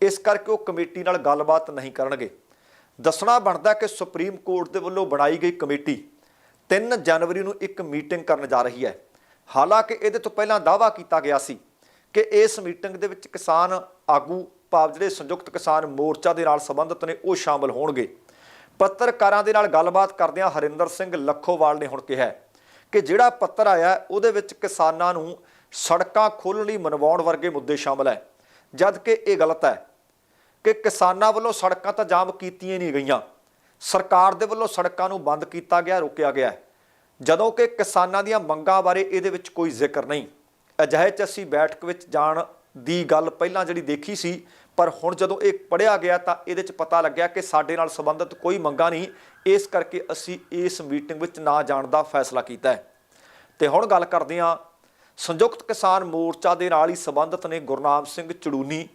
ਇਸ ਕਰਕੇ ਉਹ ਕਮੇਟੀ ਨਾਲ ਗੱਲਬਾਤ ਨਹੀਂ ਕਰਨਗੇ। ਦੱਸਣਾ ਬਣਦਾ ਕਿ ਸੁਪਰੀਮ ਕੋਰਟ ਦੇ ਵੱਲੋਂ ਬਣਾਈ ਗਈ ਕਮੇਟੀ 3 ਜਨਵਰੀ ਨੂੰ ਇੱਕ ਮੀਟਿੰਗ ਕਰਨ ਜਾ ਰਹੀ ਹੈ। ਹਾਲਾਂਕਿ ਇਹਦੇ ਤੋਂ ਪਹਿਲਾਂ ਦਾਅਵਾ ਕੀਤਾ ਗਿਆ ਸੀ ਕਿ ਇਸ ਮੀਟਿੰਗ ਦੇ ਵਿੱਚ ਕਿਸਾਨ ਆਗੂ, ਭਾਵ ਜਿਹੜੇ ਸੰਯੁਕਤ ਕਿਸਾਨ ਮੋਰਚਾ ਦੇ ਨਾਲ ਸੰਬੰਧਿਤ ਨੇ, ਉਹ ਸ਼ਾਮਲ ਹੋਣਗੇ। ਪੱਤਰਕਾਰਾਂ ਦੇ ਨਾਲ ਗੱਲਬਾਤ ਕਰਦਿਆਂ ਹਰਿੰਦਰ ਸਿੰਘ ਲੱਖੋਵਾਲ ਨੇ ਹੁਣ ਕਿਹਾ ਕਿ ਜਿਹੜਾ ਪੱਤਰ ਆਇਆ, ਉਹਦੇ ਵਿੱਚ ਕਿਸਾਨਾਂ ਨੂੰ ਸੜਕਾਂ ਖੋਲ੍ਹਣ ਲਈ ਮਨਵਾਉਣ ਵਰਗੇ ਮੁੱਦੇ ਸ਼ਾਮਲ ਹੈ ਜਦ ਕਿ ਇਹ ਗਲਤ ਹੈ। ਕਿ ਕਿਸਾਨਾਂ ਵੱਲੋਂ ਸੜਕਾਂ ਤਾਂ ਜਾਮ ਕੀਤੀਆਂ ਨਹੀਂ ਗਈਆਂ। ਸਰਕਾਰ ਦੇ ਵੱਲੋਂ ਸੜਕਾਂ ਨੂੰ ਬੰਦ ਕੀਤਾ ਗਿਆ, ਰੋਕਿਆ ਗਿਆ ਜਦੋਂ ਕਿ ਕਿਸਾਨਾਂ ਦੀਆਂ ਮੰਗਾਂ ਬਾਰੇ ਇਹਦੇ ਵਿੱਚ ਕੋਈ ਜ਼ਿਕਰ ਨਹੀਂ। ਅਜਿਹੇ ਚ ਅਸੀਂ ਬੈਠਕ ਵਿੱਚ ਜਾਣ ਦੀ ਗੱਲ ਪਹਿਲਾਂ ਜਿਹੜੀ ਦੇਖੀ ਸੀ, ਪਰ ਹੁਣ ਜਦੋਂ ਇਹ ਪੜਿਆ ਗਿਆ ਤਾਂ ਇਹਦੇ ਚ ਪਤਾ ਲੱਗਿਆ ਕਿ ਸਾਡੇ ਨਾਲ ਸੰਬੰਧਿਤ ਕੋਈ ਮੰਗਾਂ ਨਹੀਂ। ਇਸ ਕਰਕੇ ਅਸੀਂ ਇਸ ਮੀਟਿੰਗ ਵਿੱਚ ਨਾ ਜਾਣ ਦਾ ਫੈਸਲਾ ਕੀਤਾ ਹੈ। ਤੇ ਹੁਣ ਗੱਲ ਕਰਦੇ ਹਾਂ। ਸੰਯੁਕਤ ਕਿਸਾਨ ਮੋਰਚਾ ਦੇ ਨਾਲ ਹੀ ਸੰਬੰਧਿਤ ਨੇ ਗੁਰਨਾਮ ਸਿੰਘ ਚੜੂਨੀ।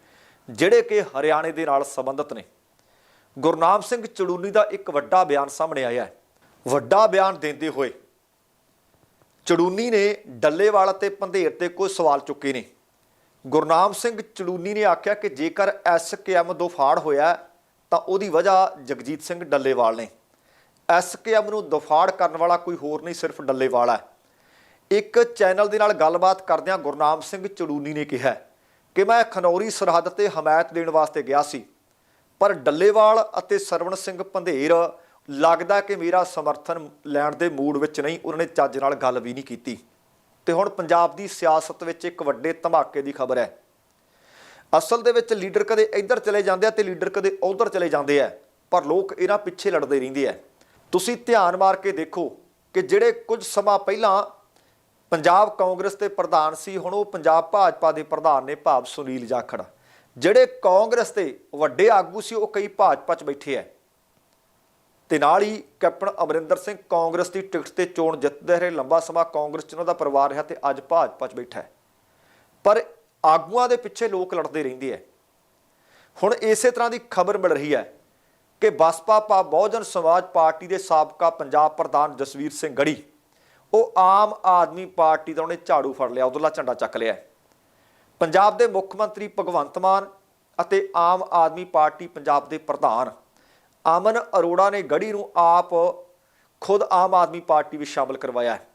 ਜਿਹੜੇ ਕਿ ਹਰਿਆਣੇ ਦੇ ਨਾਲ ਸੰਬੰਧਿਤ ਨੇ। ਗੁਰਨਾਮ ਸਿੰਘ ਚੜੂਨੀ ਦਾ ਇੱਕ ਵੱਡਾ ਬਿਆਨ ਸਾਹਮਣੇ ਆਇਆ ਹੈ। ਵੱਡਾ ਬਿਆਨ ਦਿੰਦੇ ਹੋਏ ਚੜੂਨੀ ਨੇ ਡੱਲੇਵਾਲ ਅਤੇ ਪੰਧੇਰ ਤੇ ਕੋਈ ਸਵਾਲ ਚੁੱਕੇ ਨੇ। ਗੁਰਨਾਮ ਸਿੰਘ ਚੜੂਨੀ ਨੇ ਆਖਿਆ ਕਿ ਜੇਕਰ ਐਸਕੇਐਮ ਫਾੜ ਹੋਇਆ ਤਾਂ ਉਹਦੀ ਵਜ੍ਹਾ ਜਗਜੀਤ ਸਿੰਘ ਡੱਲੇਵਾਲ ਨੇ। ਐਸਕੇਐਮ ਨੂੰ ਦਫਾੜ ਕਰਨ ਵਾਲਾ ਕੋਈ ਹੋਰ ਨਹੀਂ, ਸਿਰਫ ਡੱਲੇਵਾਲ ਹੈ। ਇੱਕ ਚੈਨਲ ਦੇ ਨਾਲ ਗੱਲਬਾਤ ਕਰਦਿਆਂ ਗੁਰਨਾਮ ਸਿੰਘ ਚੜੂਨੀ ਨੇ ਕਿਹਾ ਕਿ ਮੈਂ ਖਨੌਰੀ ਸਰਹੱਦ ਤੇ ਹਮਾਇਤ ਦੇਣ ਵਾਸਤੇ ਗਿਆ ਸੀ। ਪਰ ਡੱਲੇਵਾਲ ਅਤੇ ਸਰਵਣ ਸਿੰਘ ਪੰਧੇਰ ਲੱਗਦਾ ਕਿ ਮੇਰਾ ਸਮਰਥਨ ਲੈਣ ਦੇ ਮੂਡ ਵਿੱਚ ਨਹੀਂ, ਉਹਨਾਂ ਨੇ ਚੱਜ ਨਾਲ ਗੱਲ ਵੀ ਨਹੀਂ ਕੀਤੀ। ਤੇ ਹੁਣ ਪੰਜਾਬ ਦੀ ਸਿਆਸਤ ਵਿੱਚ ਇੱਕ ਵੱਡੇ ਧਮਾਕੇ ਦੀ ਖਬਰ ਹੈ। ਅਸਲ ਦੇ ਵਿੱਚ ਲੀਡਰ ਕਦੇ ਇੱਧਰ ਚਲੇ ਜਾਂਦੇ ਆ ਤੇ ਲੀਡਰ ਕਦੇ ਉੱਧਰ ਚਲੇ ਜਾਂਦੇ ਆ, ਪਰ ਲੋਕ ਇਹਨਾਂ ਪਿੱਛੇ ਲੜਦੇ ਰਹਿੰਦੇ ਆ। ਤੁਸੀਂ ਧਿਆਨ ਮਾਰ ਕੇ ਦੇਖੋ ਕਿ ਜਿਹੜੇ ਕੁਝ ਸਮਾਂ ਪਹਿਲਾਂ ਪੰਜਾਬ ਕਾਂਗਰਸ ਦੇ ਪ੍ਰਧਾਨ ਸੀ, ਹੁਣ ਉਹ ਪੰਜਾਬ ਭਾਜਪਾ ਦੇ ਪ੍ਰਧਾਨ ਨੇ ਭਾਵ ਸੁਨੀਲ ਜਾਖੜ। ਜਿਹੜੇ ਕਾਂਗਰਸ ਦੇ ਵੱਡੇ ਆਗੂ ਸੀ, ਉਹ ਕਈ ਭਾਜਪਾ 'ਚ ਬੈਠੇ ਆ ਤੇ ਨਾਲ ਹੀ ਕੈਪਟਨ ਅਮਰਿੰਦਰ ਸਿੰਘ ਕਾਂਗਰਸ ਦੀ ਟਿਕਟ ਤੇ ਚੋਣ ਜਿੱਤਦੇ ਰਹੇ, ਲੰਬਾ ਸਮਾਂ ਕਾਂਗਰਸ 'ਚ ਉਹਨਾਂ ਦਾ ਪਰਿਵਾਰ ਰਿਹਾ ਤੇ ਅੱਜ ਭਾਜਪਾ 'ਚ ਬੈਠਾ ਹੈ ਪਰ ਆਗੂਆਂ ਦੇ ਪਿੱਛੇ ਲੋਕ ਲੜਦੇ ਰਹਿੰਦੇ ਆ ਹੁਣ ਇਸੇ ਤਰ੍ਹਾਂ ਦੀ ਖਬਰ ਮਿਲ ਰਹੀ ਹੈ ਕਿ ਬਸਪਾ ਪਾ ਬਹੁਜਨ ਸਮਾਜ ਪਾਰਟੀ ਦੇ ਸਾਬਕਾ ਪੰਜਾਬ ਪ੍ਰਧਾਨ ਜਸਵੀਰ ਸਿੰਘ ਗੜੀ ਉਹ ਆਮ ਆਦਮੀ ਪਾਰਟੀ ਦਾ ਉਹਨੇ ਝਾੜੂ ਫੜ ਲਿਆ ਉਧਰਲਾ ਝੰਡਾ ਚੱਕ ਲਿਆ ਪੰਜਾਬ ਦੇ ਮੁੱਖ ਮੰਤਰੀ ਭਗਵੰਤ ਮਾਨ ਅਤੇ ਆਮ ਆਦਮੀ ਪਾਰਟੀ ਪੰਜਾਬ ਦੇ ਪ੍ਰਧਾਨ ਅਮਨ ਅਰੋੜਾ ਨੇ ਗੜੀ ਨੂੰ ਆਪ ਖੁਦ ਆਮ ਆਦਮੀ ਪਾਰਟੀ ਵਿੱਚ ਸ਼ਾਮਲ ਕਰਵਾਇਆ ਹੈ।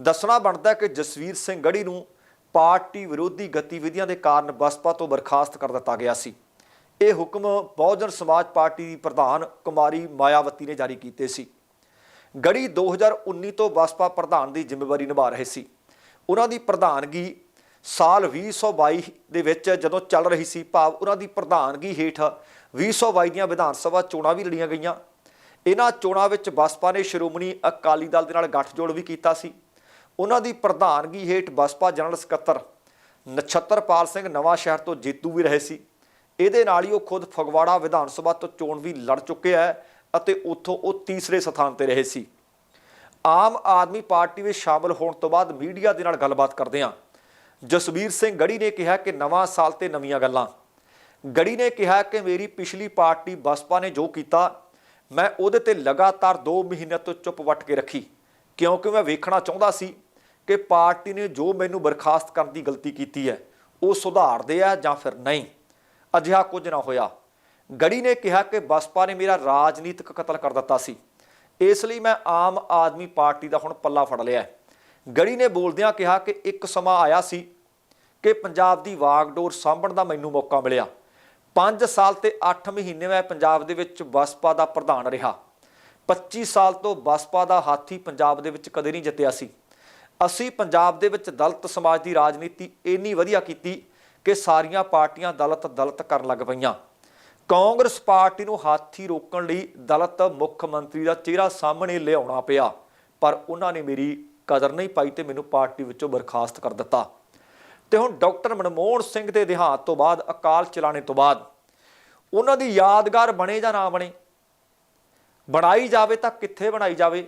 ਦੱਸਣਾ ਬਣਦਾ ਕਿ ਜਸਵੀਰ ਸਿੰਘ ਗੜੀ ਨੂੰ ਪਾਰਟੀ ਵਿਰੋਧੀ ਗਤੀਵਿਧੀਆਂ ਦੇ ਕਾਰਨ ਬਸਪਾ ਤੋਂ ਬਰਖਾਸਤ ਕਰ ਦਿੱਤਾ ਗਿਆ ਸੀ। ਇਹ ਹੁਕਮ ਬਹੁਜਨ ਸਮਾਜ ਪਾਰਟੀ ਦੀ ਪ੍ਰਧਾਨ ਕੁਮਾਰੀ ਮਾਇਆਵਤੀ ਨੇ ਜਾਰੀ ਕੀਤੇ ਸੀ। ਗੜੀ 2019 ਤੋਂ ਬਸਪਾ ਪ੍ਰਧਾਨ ਦੀ ਜ਼ਿੰਮੇਵਾਰੀ ਨਿਭਾ ਰਹੇ ਸੀ। ਉਹਨਾਂ ਦੀ ਪ੍ਰਧਾਨਗੀ ਸਾਲ 2022 ਦੇ ਵਿੱਚ ਜਦੋਂ ਚੱਲ ਰਹੀ ਸੀ ਭਾਵ ਉਹਨਾਂ ਦੀ ਪ੍ਰਧਾਨਗੀ ਹੇਠ 2022 ਦੀਆਂ ਵਿਧਾਨ ਸਭਾ ਚੋਣਾਂ ਵੀ ਲੜੀਆਂ ਗਈਆਂ। ਇਹਨਾਂ ਚੋਣਾਂ ਵਿੱਚ ਬਸਪਾ ਨੇ ਸ਼੍ਰੋਮਣੀ ਅਕਾਲੀ ਦਲ ਦੇ ਨਾਲ ਗੱਠਜੋੜ ਵੀ ਕੀਤਾ ਸੀ। ਉਹਨਾਂ ਦੀ ਪ੍ਰਧਾਨਗੀ ਹੇਠ ਬਸਪਾ ਜਨਰਲ ਸਕੱਤਰ ਨਛੱਤਰਪਾਲ ਸਿੰਘ ਨਵਾਂ ਸ਼ਹਿਰ ਤੋਂ ਜੇਤੂ ਵੀ ਰਹੇ ਸੀ। ਇਹਦੇ ਨਾਲ ਹੀ ਉਹ ਖੁਦ ਫਗਵਾੜਾ ਵਿਧਾਨ ਸਭਾ ਤੋਂ ਚੋਣ ਵੀ ਲੜ ਚੁੱਕੇ ਹੈ ਅਤੇ ਉੱਥੋਂ ਉਹ ਤੀਸਰੇ ਸਥਾਨ ਤੇ ਰਹੇ ਸੀ। ਆਮ ਆਦਮੀ ਪਾਰਟੀ ਵਿੱਚ ਸ਼ਾਮਲ ਹੋਣ ਤੋਂ ਬਾਅਦ ਮੀਡੀਆ ਦੇ ਨਾਲ ਗੱਲਬਾਤ ਕਰਦੇ ਹਾਂ। ਜਸਵੀਰ ਸਿੰਘ ਗੜੀ ਨੇ ਕਿਹਾ ਕਿ ਨਵਾਂ ਸਾਲ ਤੇ ਨਵੀਆਂ ਗੱਲਾਂ। ਗੜੀ ਨੇ ਕਿਹਾ ਕਿ ਮੇਰੀ ਪਿਛਲੀ ਪਾਰਟੀ ਬਸਪਾ ਨੇ ਜੋ ਕੀਤਾ, ਮੈਂ ਉਹਦੇ ਤੇ ਲਗਾਤਾਰ 2 ਮਹੀਨਿਆਂ ਤੋਂ ਚੁੱਪ ਵੱਟ ਕੇ ਰੱਖੀ। ਕਿਉਂਕਿ ਮੈਂ ਵੇਖਣਾ ਚਾਹੁੰਦਾ ਸੀ ਕਿ ਪਾਰਟੀ ਨੇ ਜੋ ਮੈਨੂੰ ਬਰਖਾਸਤ ਕਰਨ ਦੀ ਗਲਤੀ ਕੀਤੀ ਹੈ, ਉਹ ਸੁਧਾਰਦੇ ਆ ਜਾਂ ਫਿਰ ਨਹੀਂ। ਅਜਿਹਾ ਕੁਝ ਨਾ ਹੋਇਆ। ਗੜੀ ਨੇ ਕਿਹਾ ਕਿ ਬਸਪਾ ਨੇ ਮੇਰਾ ਰਾਜਨੀਤਿਕ ਕਤਲ ਕਰ ਦਿੱਤਾ ਸੀ। ਇਸ ਲਈ ਮੈਂ ਆਮ ਆਦਮੀ ਪਾਰਟੀ ਦਾ ਹੁਣ ਪੱਲਾ ਫੜ ਲਿਆ ਹੈ। ਗੜੀ ਨੇ ਬੋਲਦਿਆਂ ਕਿਹਾ ਕਿ ਇੱਕ ਸਮਾਂ ਆਇਆ ਸੀ ਕਿ ਪੰਜਾਬ ਦੀ ਵਾਗਡੋਰ ਸਾਂਭਣ ਦਾ ਮੈਨੂੰ ਮੌਕਾ ਮਿਲਿਆ। 5 ਸਾਲ ਤੇ 8 ਮਹੀਨੇ ਮੈਂ ਪੰਜਾਬ ਦੇ ਵਿੱਚ ਬਸਪਾ ਦਾ ਪ੍ਰਧਾਨ ਰਿਹਾ। 25 ਸਾਲ ਤੋਂ ਬਸਪਾ ਦਾ ਹਾਥੀ ਪੰਜਾਬ ਦੇ ਵਿੱਚ ਕਦੇ ਨਹੀਂ ਜਿੱਤਿਆ ਸੀ। ਅਸੀਂ ਪੰਜਾਬ ਦੇ ਵਿੱਚ ਦਲਿਤ ਸਮਾਜ ਦੀ ਰਾਜਨੀਤੀ ਇੰਨੀ ਵਧੀਆ ਕੀਤੀ ਕਿ ਸਾਰੀਆਂ ਪਾਰਟੀਆਂ ਦਲਿਤ ਦਲਿਤ ਕਰਨ ਲੱਗ ਪਈਆਂ। ਕਾਂਗਰਸ ਪਾਰਟੀ ਨੂੰ ਹਾਥੀ ਰੋਕਣ ਲਈ ਦਲਿਤ ਮੁੱਖ ਮੰਤਰੀ ਦਾ ਚਿਹਰਾ ਸਾਹਮਣੇ ਲਿਆਉਣਾ ਪਿਆ, ਪਰ ਉਹਨਾਂ ਨੇ ਮੇਰੀ ਕਦਰ ਨਹੀਂ ਪਾਈ ਤੇ ਮੈਨੂੰ ਪਾਰਟੀ ਵਿੱਚੋਂ ਬਰਖਾਸਤ ਕਰ ਦਿੱਤਾ। ਤੇ ਹੁਣ ਡਾਕਟਰ ਮਨਮੋਹਨ ਸਿੰਘ ਦੇ ਦੇਹਾਂਤ ਤੋਂ ਬਾਅਦ, ਅਕਾਲ ਚਲਾਣੇ ਤੋਂ ਬਾਅਦ, ਉਹਨਾਂ ਦੀ ਯਾਦਗਾਰ ਬਣੇ ਜਾਂ ਨਾ ਬਣੇ? ਬਣਾਈ ਜਾਵੇ ਤਾਂ ਕਿੱਥੇ ਬਣਾਈ ਜਾਵੇ?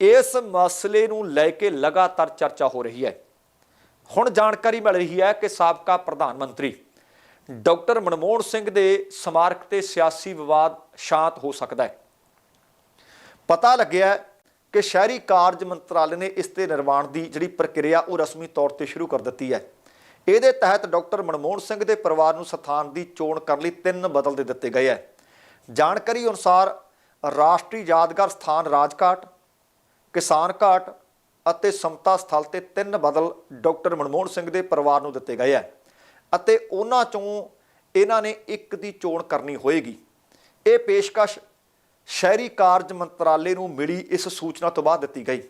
ਇਸ ਮਸਲੇ ਨੂੰ ਲੈ ਕੇ ਲਗਾਤਾਰ ਚਰਚਾ ਹੋ ਰਹੀ ਹੈ। ਹੁਣ ਜਾਣਕਾਰੀ ਮਿਲ ਰਹੀ ਹੈ ਕਿ ਸਾਬਕਾ ਪ੍ਰਧਾਨ ਮੰਤਰੀ ਡਾਕਟਰ ਮਨਮੋਹਨ ਸਿੰਘ ਦੇ ਸਮਾਰਕ ਤੇ ਸਿਆਸੀ ਵਿਵਾਦ ਸ਼ਾਂਤ ਹੋ ਸਕਦਾ ਹੈ। ਪਤਾ ਲੱਗਿਆ ਕਿ ਸ਼ਹਿਰੀ ਕਾਰਜ ਮੰਤਰਾਲੇ ਨੇ ਇਸ ਦੇ ਨਿਰਮਾਣ ਦੀ ਜਿਹੜੀ ਪ੍ਰਕਿਰਿਆ, ਉਹ ਰਸਮੀ ਤੌਰ ਤੇ ਸ਼ੁਰੂ ਕਰ ਦਿੱਤੀ ਹੈ। ਇਹਦੇ ਤਹਿਤ ਡਾਕਟਰ ਮਨਮੋਹਨ ਸਿੰਘ ਦੇ ਪਰਿਵਾਰ ਨੂੰ ਸਥਾਨ ਦੀ ਚੋਣ ਕਰਨ ਲਈ ਤਿੰਨ ਬਦਲ ਦੇ ਦਿੱਤੇ ਗਏ ਹੈ। ਜਾਣਕਾਰੀ ਅਨੁਸਾਰ ਰਾਸ਼ਟਰੀ ਯਾਦਗਾਰ ਸਥਾਨ ਰਾਜਘਾਟ, ਕਿਸਾਨ ਘਾਟ ਅਤੇ ਸਮਤਾ ਸਥਲ ਤੇ ਤਿੰਨ ਬਦਲ ਡਾਕਟਰ ਮਨਮੋਹਨ ਸਿੰਘ ਦੇ ਪਰਿਵਾਰ ਨੂੰ ਦਿੱਤੇ ਗਏ ਹੈ। ਅਤੇ ਉਹਨਾਂ ਚੋਂ ਇਹਨਾਂ ਨੇ ਇੱਕ ਦੀ ਚੋਣ ਕਰਨੀ ਹੋਏਗੀ। ਇਹ ਪੇਸ਼ਕਸ਼ ਸ਼ਹਿਰੀ ਕਾਰਜ ਮੰਤਰਾਲੇ ਨੂੰ ਮਿਲੀ ਇਸ ਸੂਚਨਾ ਤੋਂ ਬਾਅਦ ਦਿੱਤੀ ਗਈ।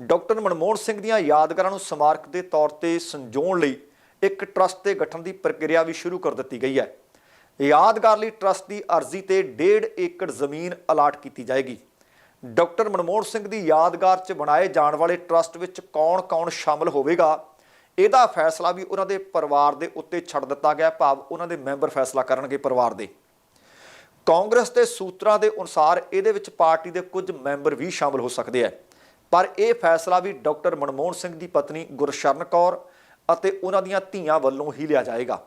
ਡਾਕਟਰ ਮਨਮੋਹਨ ਸਿੰਘ ਦੀਆਂ ਯਾਦਗਾਰਾਂ ਨੂੰ ਸਮਾਰਕ ਦੇ ਤੌਰ ਤੇ ਸੰਜੋਣ ਲਈ ਇੱਕ ਟਰਸਟ ਦੇ ਗਠਨ ਦੀ ਪ੍ਰਕਿਰਿਆ ਵੀ ਸ਼ੁਰੂ ਕਰ ਦਿੱਤੀ ਗਈ ਹੈ। ਯਾਦਗਾਰ ਲਈ ਟਰਸਟ ਦੀ ਅਰਜ਼ੀ ਤੇ 1.5 ਏਕੜ ਜ਼ਮੀਨ ਅਲਾਟ ਕੀਤੀ ਜਾਏਗੀ। ਡਾਕਟਰ ਮਨਮੋਹਨ ਸਿੰਘ ਦੀ ਯਾਦਗਾਰ 'ਚ ਬਣਾਏ ਜਾਣ ਵਾਲੇ ਟਰਸਟ ਵਿੱਚ ਕੌਣ-ਕੌਣ ਸ਼ਾਮਲ ਹੋਵੇਗਾ ਇਹਦਾ ਫੈਸਲਾ ਵੀ ਉਹਨਾਂ ਦੇ ਪਰਿਵਾਰ ਦੇ ਉੱਤੇ ਛੱਡ ਦਿੱਤਾ ਗਿਆ। ਭਾਵ ਉਹਨਾਂ ਦੇ ਮੈਂਬਰ ਫੈਸਲਾ ਕਰਨਗੇ ਪਰਿਵਾਰ ਦੇ। ਕਾਂਗਰਸ ਦੇ ਸੂਤਰਾਂ ਦੇ ਅਨੁਸਾਰ ਇਹਦੇ ਵਿੱਚ ਪਾਰਟੀ ਦੇ ਕੁਝ ਮੈਂਬਰ ਵੀ ਸ਼ਾਮਲ ਹੋ ਸਕਦੇ ਆ। ਪਰ ਇਹ ਫੈਸਲਾ ਵੀ ਡਾਕਟਰ ਮਨਮੋਹਨ ਸਿੰਘ ਦੀ ਪਤਨੀ ਗੁਰਸ਼ਰਨ ਕੌਰ ਅਤੇ ਉਹਨਾਂ ਦੀਆਂ ਧੀਆਂ ਵੱਲੋਂ ਹੀ ਲਿਆ ਜਾਏਗਾ।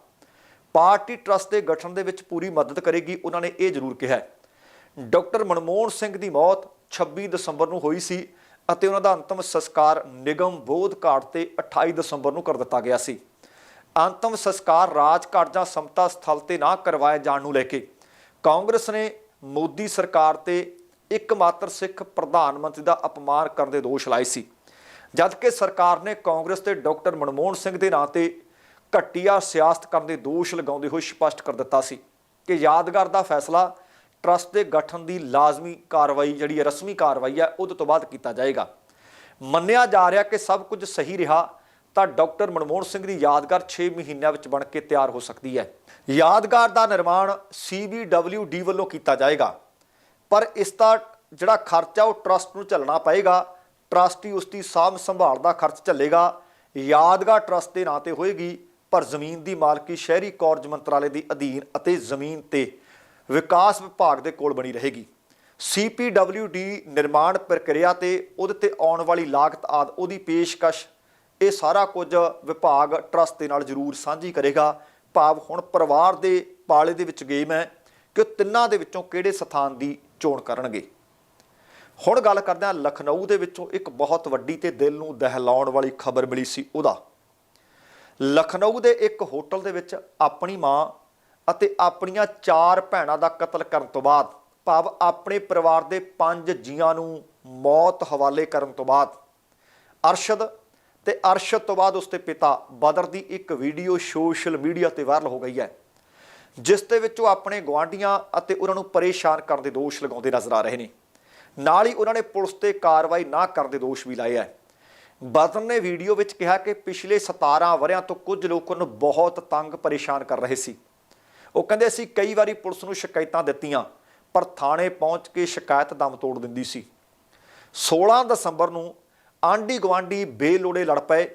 ਪਾਰਟੀ ਟਰਸਟ ਦੇ ਗਠਨ ਦੇ ਵਿੱਚ ਪੂਰੀ ਮਦਦ ਕਰੇਗੀ, ਉਹਨਾਂ ਨੇ ਇਹ ਜ਼ਰੂਰ ਕਿਹਾ। ਹੈ। ਡਾਕਟਰ ਮਨਮੋਹਨ ਸਿੰਘ ਦੀ ਮੌਤ 26 ਦਸੰਬਰ ਨੂੰ ਹੋਈ ਸੀ। ਅਤੇ ਉਹਨਾਂ ਦਾ ਅੰਤਮ ਸੰਸਕਾਰ ਨਿਗਮ ਬੋਧ ਘਾਟ ਤੇ 28 ਦਸੰਬਰ ਨੂੰ ਕਰ ਦਿੱਤਾ ਗਿਆ ਸੀ। ਅੰਤਮ ਸੰਸਕਾਰ ਰਾਜ ਘਾਟ ਜਾਂ ਸਮਤਾ ਸਥਲ ਤੇ ਨਾ ਕਰਵਾਏ ਜਾਣ ਨੂੰ ਲੈ ਕੇ ਕਾਂਗਰਸ ਨੇ ਮੋਦੀ ਸਰਕਾਰ ਤੇ ਇੱਕਮਾਤਰ ਸਿੱਖ ਪ੍ਰਧਾਨ ਮੰਤਰੀ ਦਾ ਅਪਮਾਨ ਕਰਨ ਦੇ ਦੋਸ਼ ਲਾਏ ਸੀ। ਜਦਕਿ ਸਰਕਾਰ ਨੇ ਕਾਂਗਰਸ ਤੇ ਡਾਕਟਰ ਮਨਮੋਹਨ ਸਿੰਘ ਦੇ ਨਾਂ ਤੇ ਘਟੀਆ ਸਿਆਸਤ ਕਰਨ ਦੇ ਦੋਸ਼ ਲਗਾਉਂਦੇ ਹੋਏ ਸਪਸ਼ਟ ਕਰ ਦਿੱਤਾ ਸੀ ਕਿ ਯਾਦਗਾਰ ਦਾ ਫੈਸਲਾ ਟਰਸਟ ਦੇ ਗਠਨ ਦੀ ਲਾਜ਼ਮੀ ਕਾਰਵਾਈ, ਜਿਹੜੀ ਰਸਮੀ ਕਾਰਵਾਈ ਹੈ, ਉਹਦੇ ਤੋਂ ਬਾਅਦ ਕੀਤਾ ਜਾਏਗਾ। ਮੰਨਿਆ ਜਾ ਰਿਹਾ ਕਿ ਸਭ ਕੁਝ ਸਹੀ ਰਿਹਾ, ਤਾਂ ਡਾਕਟਰ ਮਨਮੋਹਨ ਸਿੰਘ ਦੀ ਯਾਦਗਾਰ 6 ਮਹੀਨਿਆਂ ਵਿੱਚ ਬਣ ਕੇ ਤਿਆਰ ਹੋ ਸਕਦੀ ਹੈ। ਯਾਦਗਾਰ ਦਾ ਨਿਰਮਾਣ CBWD ਵੱਲੋਂ ਕੀਤਾ ਜਾਏਗਾ। ਪਰ ਇਸ ਦਾ ਜਿਹੜਾ ਖਰਚਾ, ਉਹ ਟਰਸਟ ਨੂੰ ਝੱਲਣਾ ਪਏਗਾ। ਟਰਸਟੀ ਉਸ ਦੀ ਸਾਂਭ ਸੰਭਾਲ ਦਾ ਖਰਚ ਝੱਲੇਗਾ। ਯਾਦਗਾਰ ਟਰਸਟ ਦੇ ਨਾਂ ਤੇ ਹੋਏਗੀ, ਪਰ ਜ਼ਮੀਨ ਦੀ ਮਾਲਕੀ ਸ਼ਹਿਰੀ ਕਾਰਜ ਮੰਤਰਾਲੇ ਦੀ ਅਧੀਨ ਅਤੇ ਜ਼ਮੀਨ ਤੇ ਵਿਕਾਸ ਵਿਭਾਗ ਦੇ ਕੋਲ ਬਣੀ ਰਹੇਗੀ। CPWD ਨਿਰਮਾਣ ਪ੍ਰਕਿਰਿਆ ਤੇ ਉਹਦੇ ਤੇ ਆਉਣ ਵਾਲੀ ਲਾਗਤ ਆਦ, ਉਹਦੀ ਪੇਸ਼ਕਸ਼, ਇਹ ਸਾਰਾ ਕੁਝ ਵਿਭਾਗ ਟਰਸਟ ਦੇ ਨਾਲ ਜ਼ਰੂਰ ਸਾਂਝੀ ਕਰੇਗਾ। ਭਾਵ ਹੁਣ ਪਰਿਵਾਰ ਦੇ ਪਾਲੇ ਦੇ ਵਿੱਚ ਗੇਮ ਹੈ ਕਿ ਉਹ ਤਿੰਨਾਂ ਦੇ ਵਿੱਚੋਂ ਕਿਹੜੇ ਸਥਾਨ ਦੀ ਚੋਣ ਕਰਨਗੇ। ਹੁਣ ਗੱਲ ਕਰਦੇ ਹਾਂ ਲਖਨਊ ਦੇ ਵਿੱਚੋਂ ਇੱਕ ਬਹੁਤ ਵੱਡੀ ਤੇ ਦਿਲ ਨੂੰ ਦਹਿਲਾਉਣ ਵਾਲੀ ਖਬਰ ਮਿਲੀ ਸੀ ਉਹਦਾ। ਲਖਨਊ ਦੇ ਇੱਕ ਹੋਟਲ ਦੇ ਵਿੱਚ ਆਪਣੀ ਮਾਂ ਅਤੇ ਆਪਣੀਆਂ ਚਾਰ ਭੈਣਾਂ ਦਾ ਕਤਲ ਕਰਨ ਤੋਂ ਬਾਅਦ, ਭਾਵ ਆਪਣੇ ਪਰਿਵਾਰ ਦੇ ਪੰਜ ਜੀਆਂ ਨੂੰ ਮੌਤ ਹਵਾਲੇ ਕਰਨ ਤੋਂ ਬਾਅਦ। ਅਰਸ਼ਦ ਤੇ ਅਰਸ਼ਦ ਤੋਂ ਬਾਅਦ ਉਸਦੇ ਪਿਤਾ ਬਦਰ ਦੀ ਇੱਕ ਵੀਡੀਓ ਸੋਸ਼ਲ ਮੀਡੀਆ ਤੇ ਵਾਇਰਲ ਹੋ ਗਈ ਹੈ, ਜਿਸ ਦੇ ਵਿੱਚ ਉਹ ਆਪਣੇ ਗਵਾਂਢੀਆਂ ਅਤੇ ਉਹਨਾਂ ਨੂੰ ਪਰੇਸ਼ਾਨ ਕਰਨ ਦੇ ਦੋਸ਼ ਲਗਾਉਂਦੇ ਨਜ਼ਰ ਆ ਰਹੇ ਨੇ। ਨਾਲ ਹੀ ਉਹਨਾਂ ਨੇ ਪੁਲਿਸ ਤੇ ਕਾਰਵਾਈ ਨਾ ਕਰਨ ਦੇ ਦੋਸ਼ ਵੀ ਲਾਏ ਹੈ। ਬਦਨ ਨੇ ਵੀਡੀਓ ਵਿੱਚ ਕਿਹਾ ਕਿ ਪਿਛਲੇ 17 ਵਰਿਆਂ ਤੋਂ ਕੁਝ ਲੋਕ ਨੂੰ ਬਹੁਤ ਤੰਗ ਪਰੇਸ਼ਾਨ ਕਰ ਰਹੇ ਸੀ। ਉਹ ਕਹਿੰਦੇ ਅਸੀਂ ਕਈ ਵਾਰੀ ਪੁਲਿਸ ਨੂੰ ਸ਼ਿਕਾਇਤਾਂ ਦਿੱਤੀਆਂ, ਪਰ ਥਾਣੇ ਪਹੁੰਚ ਕੇ ਸ਼ਿਕਾਇਤ ਦਮ ਤੋੜ ਦਿੰਦੀ ਸੀ। 16 ਦਸੰਬਰ ਨੂੰ ਆਂਢੀ ਗਵਾਂਢੀ ਬੇਲੋੜੇ ਲੜ ਪਏ।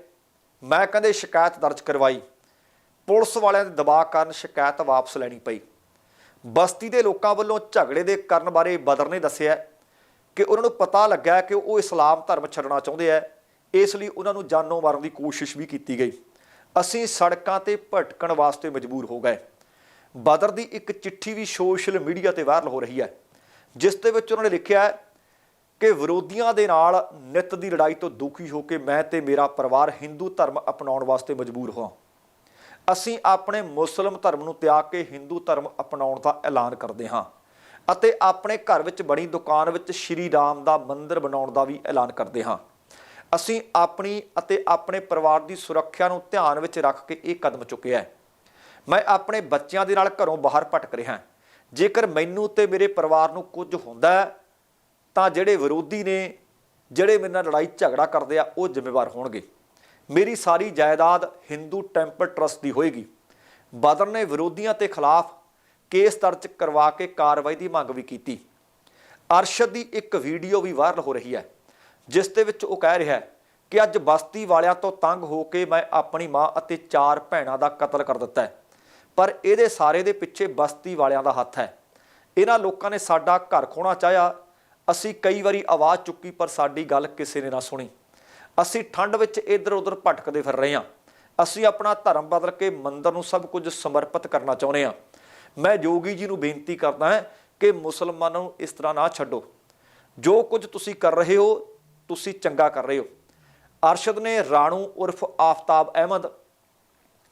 ਮੈਂ ਕਹਿੰਦੇ ਸ਼ਿਕਾਇਤ ਦਰਜ ਕਰਵਾਈ। ਪੁਲਿਸ ਵਾਲਿਆਂ ਦੇ ਦਬਾਅ ਕਾਰਨ ਸ਼ਿਕਾਇਤ ਵਾਪਸ ਲੈਣੀ ਪਈ। ਬਸਤੀ ਦੇ ਲੋਕਾਂ ਵੱਲੋਂ ਝਗੜੇ ਦੇ ਕਰਨ ਬਾਰੇ ਬਦਰ ਨੇ ਦੱਸਿਆ ਕਿ ਉਹਨਾਂ ਨੂੰ ਪਤਾ ਲੱਗਾ ਕਿ ਉਹ ਇਸਲਾਮ ਧਰਮ ਛੱਡਣਾ ਚਾਹੁੰਦੇ ਆ। ਇਸ ਲਈ ਉਹਨਾਂ ਨੂੰ ਜਾਨੋਂ ਮਾਰਨ ਦੀ ਕੋਸ਼ਿਸ਼ ਵੀ ਕੀਤੀ ਗਈ। ਅਸੀਂ ਸੜਕਾਂ ਤੇ ਭਟਕਣ ਵਾਸਤੇ ਮਜਬੂਰ ਹੋ ਗਏ। ਬਦਰ ਦੀ ਇੱਕ ਚਿੱਠੀ ਵੀ ਸੋਸ਼ਲ ਮੀਡੀਆ ਤੇ ਵਾਇਰਲ ਹੋ ਰਹੀ ਹੈ, ਜਿਸ ਦੇ ਵਿੱਚ ਉਹਨਾਂ ਨੇ ਲਿਖਿਆ ਹੈ ਕਿ ਵਿਰੋਧੀਆਂ ਦੇ ਨਾਲ ਨਿਤ ਦੀ ਲੜਾਈ ਤੋਂ ਦੁਖੀ ਹੋ ਕੇ ਮੈਂ ਤੇ ਮੇਰਾ ਪਰਿਵਾਰ ਹਿੰਦੂ ਧਰਮ ਅਪਣਾਉਣ ਵਾਸਤੇ ਮਜਬੂਰ ਹੋਏ ਅਸੀਂ ਆਪਣੇ ਮੁਸਲਮ ਧਰਮ ਨੂੰ ਤਿਆਗ ਕੇ ਹਿੰਦੂ ਧਰਮ ਅਪਣਾਉਣ ਦਾ ਐਲਾਨ ਕਰਦੇ ਹਾਂ ਅਤੇ ਆਪਣੇ ਘਰ ਵਿੱਚ ਬਣੀ ਦੁਕਾਨ ਵਿੱਚ ਸ਼੍ਰੀ ਰਾਮ ਦਾ ਮੰਦਿਰ ਬਣਾਉਣ ਦਾ ਵੀ ਐਲਾਨ ਕਰਦੇ ਹਾਂ। ਅਸੀਂ ਆਪਣੀ ਅਤੇ ਆਪਣੇ ਪਰਿਵਾਰ ਦੀ ਸੁਰੱਖਿਆ ਨੂੰ ਧਿਆਨ ਵਿੱਚ ਰੱਖ ਕੇ ਇਹ ਕਦਮ ਚੁੱਕਿਆ ਹੈ। ਮੈਂ ਆਪਣੇ ਬੱਚਿਆਂ ਦੇ ਨਾਲ ਘਰੋਂ ਬਾਹਰ ਭਟਕ ਰਿਹਾ ਜੇਕਰ ਮੈਨੂੰ ਤੇ ਮੇਰੇ ਪਰਿਵਾਰ ਨੂੰ ਕੁਝ ਹੁੰਦਾ ਤਾਂ ਜਿਹੜੇ ਵਿਰੋਧੀ ਨੇ, ਜਿਹੜੇ ਮੇਰੇ ਨਾਲ ਲੜਾਈ ਝਗੜਾ ਕਰਦੇ ਆ, ਉਹ ਜ਼ਿੰਮੇਵਾਰ ਹੋਣਗੇ। ਮੇਰੀ ਸਾਰੀ ਜਾਇਦਾਦ ਹਿੰਦੂ ਟੈਂਪਲ ਟਰਸਟ ਦੀ ਹੋਏਗੀ। ਬਦਰ ਨੇ ਵਿਰੋਧੀਆਂ ਤੇ ਖਿਲਾਫ ਕੇਸ ਦਰਜ ਕਰਵਾ ਕੇ ਕਾਰਵਾਈ ਦੀ ਮੰਗ ਵੀ ਕੀਤੀ। ਅਰਸ਼ਦ ਦੀ ਇੱਕ ਵੀਡੀਓ ਵੀ ਵਾਇਰਲ ਹੋ ਰਹੀ ਹੈ, ਜਿਸ ਦੇ ਵਿੱਚ ਉਹ ਕਹਿ ਰਿਹਾ ਹੈ ਕਿ ਅੱਜ ਬਸਤੀ ਵਾਲਿਆਂ ਤੋਂ ਤੰਗ ਹੋ ਕੇ ਮੈਂ ਆਪਣੀ ਮਾਂ ਅਤੇ ਚਾਰ ਭੈਣਾਂ ਦਾ ਕਤਲ ਕਰ ਦਿੱਤਾ ਹੈ। ਪਰ ਇਹਦੇ ਸਾਰੇ ਦੇ ਪਿੱਛੇ ਬਸਤੀ ਵਾਲਿਆਂ ਦਾ ਹੱਥ ਹੈ। ਇਹਨਾਂ ਲੋਕਾਂ ਨੇ ਸਾਡਾ ਘਰ ਖੋਣਾ ਚਾਹਿਆ। ਅਸੀਂ ਕਈ ਵਾਰੀ ਆਵਾਜ਼ ਚੁੱਕੀ, ਪਰ ਸਾਡੀ ਗੱਲ ਕਿਸੇ ਨੇ ਨਾ ਸੁਣੀ। ਅਸੀਂ ਠੰਡ ਵਿੱਚ ਇੱਧਰ ਉੱਧਰ ਭਟਕਦੇ ਫਿਰ ਰਹੇ ਹਾਂ। ਅਸੀਂ ਆਪਣਾ ਧਰਮ ਬਦਲ ਕੇ ਮੰਦਰ ਨੂੰ ਸਭ ਕੁਝ ਸਮਰਪਿਤ ਕਰਨਾ ਚਾਹੁੰਦੇ ਹਾਂ। ਮੈਂ ਜੋਗੀ ਜੀ ਨੂੰ ਬੇਨਤੀ ਕਰਦਾ ਹਾਂ ਕਿ ਮੁਸਲਮਾਨਾਂ ਨੂੰ ਇਸ ਤਰ੍ਹਾਂ ਨਾ ਛੱਡੋ। ਜੋ ਕੁਝ ਤੁਸੀਂ ਕਰ ਰਹੇ ਹੋ, ਤੁਸੀਂ ਚੰਗਾ ਕਰ ਰਹੇ ਹੋ। ਅਰਸ਼ਦ ਨੇ ਰਾਣੂ ਉਰਫ ਆਫਤਾਬ ਅਹਿਮਦ,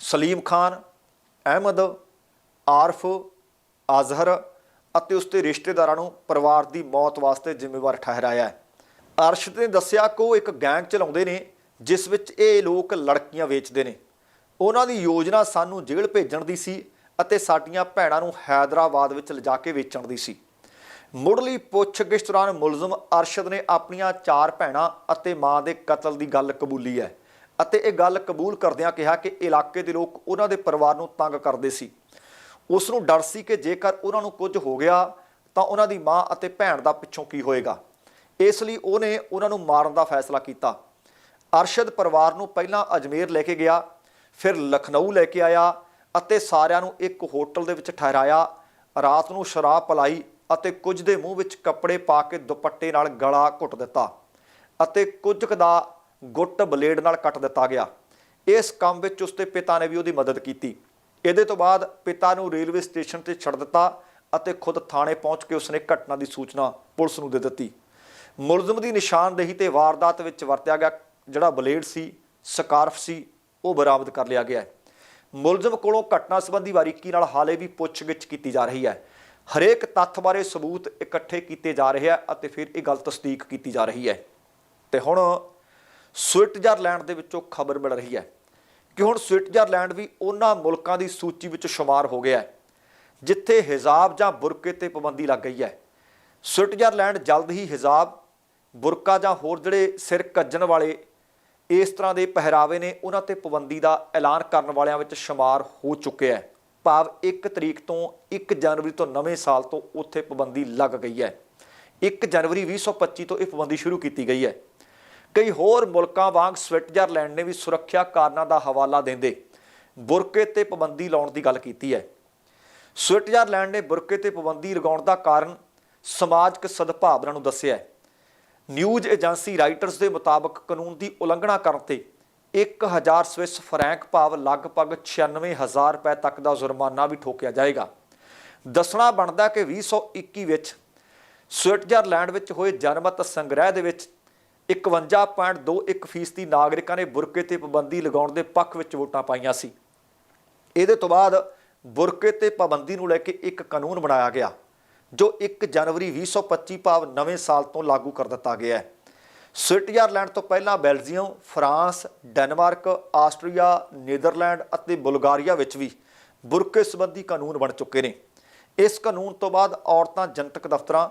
ਸਲੀਮ ਖਾਨ ਅਹਿਮਦ, ਆਰਫ, ਆਜ਼ਹਰ ਅਤੇ ਉਸ ਦੇ ਰਿਸ਼ਤੇਦਾਰਾਂ ਨੂੰ ਪਰਿਵਾਰ ਦੀ ਮੌਤ ਵਾਸਤੇ ਜ਼ਿੰਮੇਵਾਰ ਠਹਿਰਾਇਆ ਹੈ। ਅਰਸ਼ਦ ਨੇ ਦੱਸਿਆ ਕਿ ਉਹ ਇੱਕ ਗੈਂਗ ਚਲਾਉਂਦੇ ਨੇ, ਜਿਸ ਵਿੱਚ ਇਹ ਲੋਕ ਲੜਕੀਆਂ ਵੇਚਦੇ ਨੇ। ਉਹਨਾਂ ਦੀ ਯੋਜਨਾ ਸਾਨੂੰ ਜੇਲ੍ਹ ਭੇਜਣ ਦੀ ਸੀ ਅਤੇ ਸਾਡੀਆਂ ਭੈਣਾਂ ਨੂੰ ਹੈਦਰਾਬਾਦ ਵਿੱਚ ਲਿਜਾ ਕੇ ਵੇਚਣ ਦੀ ਸੀ। ਮੁੱਢਲੀ ਪੁੱਛਗਿੱਛ ਦੌਰਾਨ ਮੁਲਜ਼ਮ ਅਰਸ਼ਦ ਨੇ ਆਪਣੀਆਂ ਚਾਰ ਭੈਣਾਂ ਅਤੇ ਮਾਂ ਦੇ ਕਤਲ ਦੀ ਗੱਲ ਕਬੂਲੀ ਹੈ। ਅਤੇ ਇਹ ਗੱਲ ਕਬੂਲ ਕਰਦਿਆਂ ਕਿਹਾ ਕਿ ਇਲਾਕੇ ਦੇ ਲੋਕ ਉਹਨਾਂ ਦੇ ਪਰਿਵਾਰ ਨੂੰ ਤੰਗ ਕਰਦੇ ਸੀ। ਉਸ ਨੂੰ ਡਰ ਸੀ ਕਿ ਜੇਕਰ ਉਹਨਾਂ ਨੂੰ ਕੁਝ ਹੋ ਗਿਆ ਤਾਂ ਉਹਨਾਂ ਦੀ ਮਾਂ ਅਤੇ ਭੈਣ ਦਾ ਪਿੱਛੋਂ ਕੀ ਹੋਏਗਾ। ਇਸ ਲਈ ਉਹਨੇ ਉਹਨਾਂ ਨੂੰ ਮਾਰਨ ਦਾ ਫੈਸਲਾ ਕੀਤਾ। ਅਰਸ਼ਦ ਪਰਿਵਾਰ ਨੂੰ ਪਹਿਲਾਂ ਅਜਮੇਰ ਲੈ ਕੇ ਗਿਆ, ਫਿਰ ਲਖਨਊ ਲੈ ਕੇ ਆਇਆ ਅਤੇ ਸਾਰਿਆਂ ਨੂੰ ਇੱਕ ਹੋਟਲ ਦੇ ਵਿੱਚ ਠਹਿਰਾਇਆ। ਰਾਤ ਨੂੰ ਸ਼ਰਾਬ ਪਲਾਈ ਅਤੇ ਕੁਝ ਦੇ ਮੂੰਹ ਵਿੱਚ ਕੱਪੜੇ ਪਾ ਕੇ ਦੁਪੱਟੇ ਨਾਲ ਗਲਾ ਘੁੱਟ ਦਿੱਤਾ ਅਤੇ ਕੁਝ ਕੁ ਦਾ ਗੁੱਟ ਬਲੇਡ ਨਾਲ ਕੱਟ ਦਿੱਤਾ ਗਿਆ। ਇਸ ਕੰਮ ਵਿੱਚ ਉਸਦੇ ਪਿਤਾ ਨੇ ਵੀ ਉਹਦੀ ਮਦਦ ਕੀਤੀ। ਇਹਦੇ ਤੋਂ ਬਾਅਦ ਪਿਤਾ ਨੂੰ ਰੇਲਵੇ ਸਟੇਸ਼ਨ ਤੇ ਛੱਡ ਦਿੱਤਾ ਅਤੇ ਖੁਦ ਥਾਣੇ ਪਹੁੰਚ ਕੇ ਉਸਨੇ ਘਟਨਾ ਦੀ ਸੂਚਨਾ ਪੁਲਿਸ ਨੂੰ ਦੇ ਦਿੱਤੀ। ਮੁਲਜ਼ਮ ਦੀ ਨਿਸ਼ਾਨਦੇਹੀ ਤੇ ਵਾਰਦਾਤ ਵਿੱਚ ਵਰਤਿਆ ਗਿਆ ਜਿਹੜਾ ਬਲੇਡ ਸੀ, ਸਕਾਰਫ ਸੀ, ਉਹ ਬਰਾਮਦ ਕਰ ਲਿਆ ਗਿਆ ਹੈ। ਮੁਲਜ਼ਮ ਕੋਲੋਂ ਘਟਨਾ ਸੰਬੰਧੀ ਬਾਰੀਕੀ ਨਾਲ ਹਾਲੇ ਵੀ ਪੁੱਛਗਿੱਛ ਕੀਤੀ ਜਾ ਰਹੀ ਹੈ। ਹਰੇਕ ਤੱਥ ਬਾਰੇ ਸਬੂਤ ਇਕੱਠੇ ਕੀਤੇ ਜਾ ਰਹੇ ਆ ਅਤੇ ਫਿਰ ਇਹ ਗੱਲ ਤਸਦੀਕ ਕੀਤੀ ਜਾ ਰਹੀ ਹੈ। ਤੇ ਹੁਣ ਸਵਿਟਜ਼ਰਲੈਂਡ ਦੇ ਵਿੱਚੋਂ ਖਬਰ ਮਿਲ ਰਹੀ ਹੈ ਕਿ ਹੁਣ ਸਵਿਟਜ਼ਰਲੈਂਡ ਵੀ ਉਹਨਾਂ ਮੁਲਕਾਂ ਦੀ ਸੂਚੀ ਵਿੱਚ ਸ਼ੁਮਾਰ ਹੋ ਗਿਆ ਹੈ, ਜਿੱਥੇ ਹਿਜਾਬ ਜਾਂ ਬੁਰਕੇ ਤੇ ਪਾਬੰਦੀ ਲੱਗ ਗਈ ਹੈ। ਸਵਿਟਜ਼ਰਲੈਂਡ ਜਲਦ ਹੀ ਹਿਜਾਬ ਬੁਰਕਾ ਜਾਂ ਹੋਰ ਜਿਹੜੇ ਸਿਰ ਕੱਜਣ ਵਾਲੇ ਇਸ ਤਰ੍ਹਾਂ ਦੇ ਪਹਿਰਾਵੇ ਨੇ, ਉਹਨਾਂ ਤੇ ਪਾਬੰਦੀ ਦਾ ਐਲਾਨ ਕਰਨ ਵਾਲਿਆਂ ਵਿੱਚ ਸ਼ੁਮਾਰ ਹੋ ਚੁੱਕਿਆ ਹੈ। ਭਾਵ 1 ਤਰੀਕ ਤੋਂ 1 ਜਨਵਰੀ ਤੋਂ ਨਵੇਂ ਸਾਲ ਤੋਂ ਉੱਥੇ ਪਾਬੰਦੀ ਲੱਗ ਗਈ ਹੈ। 1 ਜਨਵਰੀ 2025 ਤੋਂ ਇਹ ਪਾਬੰਦੀ ਸ਼ੁਰੂ ਕੀਤੀ ਗਈ ਹੈ। ਕਈ ਹੋਰ ਮੁਲਕਾਂ ਵਾਂਗ ਸਵਿਟਜ਼ਰਲੈਂਡ ਨੇ ਵੀ ਸੁਰੱਖਿਆ ਕਾਰਨਾਂ ਦਾ ਹਵਾਲਾ ਦਿੰਦੇ ਬੁਰਕੇ ਤੇ ਪਾਬੰਦੀ ਲਾਉਣ ਦੀ ਗੱਲ ਕੀਤੀ ਹੈ। ਸਵਿਟਜ਼ਰਲੈਂਡ ਨੇ ਬੁਰਕੇ ਤੇ ਪਾਬੰਦੀ ਲਗਾਉਣ ਦਾ ਕਾਰਨ ਸਮਾਜਿਕ ਸਦਭਾਵਨਾ ਨੂੰ ਦੱਸਿਆ ਹੈ। ਨਿਊਜ਼ ਏਜੰਸੀ ਰਾਈਟਰਸ ਦੇ ਮੁਤਾਬਕ ਕਾਨੂੰਨ ਦੀ ਉਲੰਘਣਾ ਕਰਨ ਤੇ 1000 ਸਵਿਸ ਫਰੈਂਕ ਭਾਵ ਲਗਭਗ 96000 ਰੁਪਏ ਤੱਕ ਦਾ ਜੁਰਮਾਨਾ ਵੀ ਠੋਕਿਆ ਜਾਏਗਾ। ਦੱਸਣਾ ਬਣਦਾ ਕਿ 2021 ਵਿੱਚ ਸਵਿਟਜ਼ਰਲੈਂਡ ਵਿੱਚ ਹੋਏ ਜਨਮਤ ਸੰਗ੍ਰਹਿ ਦੇ ਵਿੱਚ 51.21% ਫੀਸਦੀ ਨਾਗਰਿਕਾਂ ਨੇ ਬੁਰਕੇ ਤੇ ਪਾਬੰਦੀ ਲਗਾਉਣ ਦੇ ਪੱਖ ਵਿੱਚ ਵੋਟਾਂ ਪਾਈਆਂ ਸੀ। ਇਹਦੇ ਤੋਂ ਬਾਅਦ ਬੁਰਕੇ ਤੇ ਪਾਬੰਦੀ ਨੂੰ ਲੈ ਕੇ ਇੱਕ ਕਾਨੂੰਨ ਬਣਾਇਆ ਗਿਆ, ਜੋ 1 ਜਨਵਰੀ 2025 ਭਾਵ ਨਵੇਂ ਸਾਲ ਤੋਂ ਲਾਗੂ ਕਰ ਦਿੱਤਾ ਗਿਆ ਹੈ। ਸਵਿਟਜ਼ਰਲੈਂਡ ਤੋਂ ਪਹਿਲਾਂ Belgium, France, Denmark, Austria, Netherland ਅਤੇ ਬੁਲਗਾਰੀਆ ਵਿੱਚ ਵੀ ਬੁਰਕੇ ਸੰਬੰਧੀ ਕਾਨੂੰਨ ਬਣ ਚੁੱਕੇ ਨੇ। ਇਸ ਕਾਨੂੰਨ ਤੋਂ ਬਾਅਦ ਔਰਤਾਂ ਜਨਤਕ ਦਫ਼ਤਰਾਂ,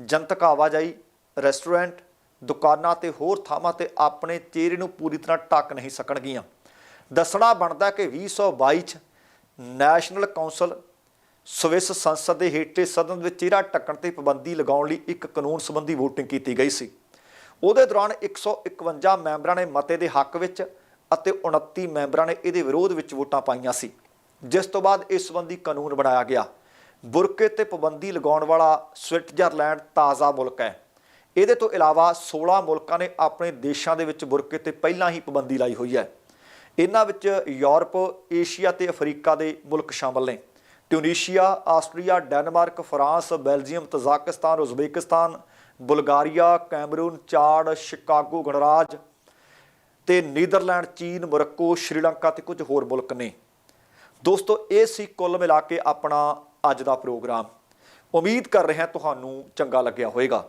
ਜਨਤਕ ਆਵਾਜਾਈ, ਰੈਸਟੋਰੈਂਟ ਦੁਕਾਨਾਂ ਤੇ ਹੋਰ ਥਾਵਾਂ ਤੇ ਆਪਣੇ ਚਿਹਰੇ ਨੂੰ ਪੂਰੀ ਤਰ੍ਹਾਂ ਢੱਕ ਨਹੀਂ ਸਕਣਗੀਆਂ। ਦੱਸਣਾ ਬਣਦਾ ਕਿ 2022 ਚ ਨੈਸ਼ਨਲ ਕੌਂਸਲ ਸਵਿਸ ਸੰਸਦ ਦੇ ਹੇਠਲੇ ਸਦਨ ਵਿੱਚ ਚਿਹਰਾ ਢੱਕਣ ਤੇ ਪਾਬੰਦੀ ਲਗਾਉਣ ਲਈ ਇੱਕ ਕਾਨੂੰਨ ਸੰਬੰਧੀ VOTING ਕੀਤੀ ਗਈ ਸੀ। ਉਹਦੇ ਦੌਰਾਨ 151 ਮੈਂਬਰਾਂ ਨੇ ਮਤੇ ਦੇ ਹੱਕ ਵਿੱਚ ਅਤੇ 29 ਮੈਂਬਰਾਂ ਨੇ ਇਹਦੇ ਵਿਰੋਧ ਵਿੱਚ ਵੋਟਾਂ ਪਾਈਆਂ ਸੀ। ਜਿਸ ਤੋਂ ਬਾਅਦ ਇਸ ਸੰਬੰਧੀ ਕਾਨੂੰਨ ਬਣਾਇਆ ਗਿਆ। ਬੁਰਕੇ ਤੇ ਪਾਬੰਦੀ ਲਗਾਉਣ ਵਾਲਾ ਸਵਿਟਜ਼ਰਲੈਂਡ ਤਾਜ਼ਾ ਮੁਲਕ ਹੈ। ਇਹਦੇ ਤੋਂ ਇਲਾਵਾ 16 ਮੁਲਕਾਂ ਨੇ ਆਪਣੇ ਦੇਸ਼ਾਂ ਦੇ ਵਿੱਚ ਬੁਰਕੇ ਤੇ ਪਹਿਲਾਂ ਹੀ ਪਾਬੰਦੀ ਲਾਈ ਹੋਈ ਹੈ। ਇਹਨਾਂ ਵਿੱਚ ਯੂਰਪ, ਏਸ਼ੀਆ ਤੇ ਅਫਰੀਕਾ ਦੇ ਮੁਲਕ ਸ਼ਾਮਲ ਨੇ। Tunisia, Austria, Denmark, France, Belgium, Tajikistan, Uzbekistan, Bulgaria, Cameroon, Chad, Chicago, ਗਣਰਾਜ ਤੇ ਨੀਦਰਲੈਂਡ, ਚੀਨ, ਮੋਰੱਕੋ, ਸ਼੍ਰੀਲੰਕਾ ਤੇ ਕੁਝ ਹੋਰ ਮੁਲਕ ਨੇ। ਦੋਸਤੋ, ਇਹ ਸੀ ਕੁੱਲ ਮਿਲਾ ਕੇ ਆਪਣਾ ਅੱਜ ਦਾ ਪ੍ਰੋਗਰਾਮ। ਉਮੀਦ ਕਰ ਰਿਹਾ ਤੁਹਾਨੂੰ ਚੰਗਾ ਲੱਗਿਆ ਹੋਵੇਗਾ।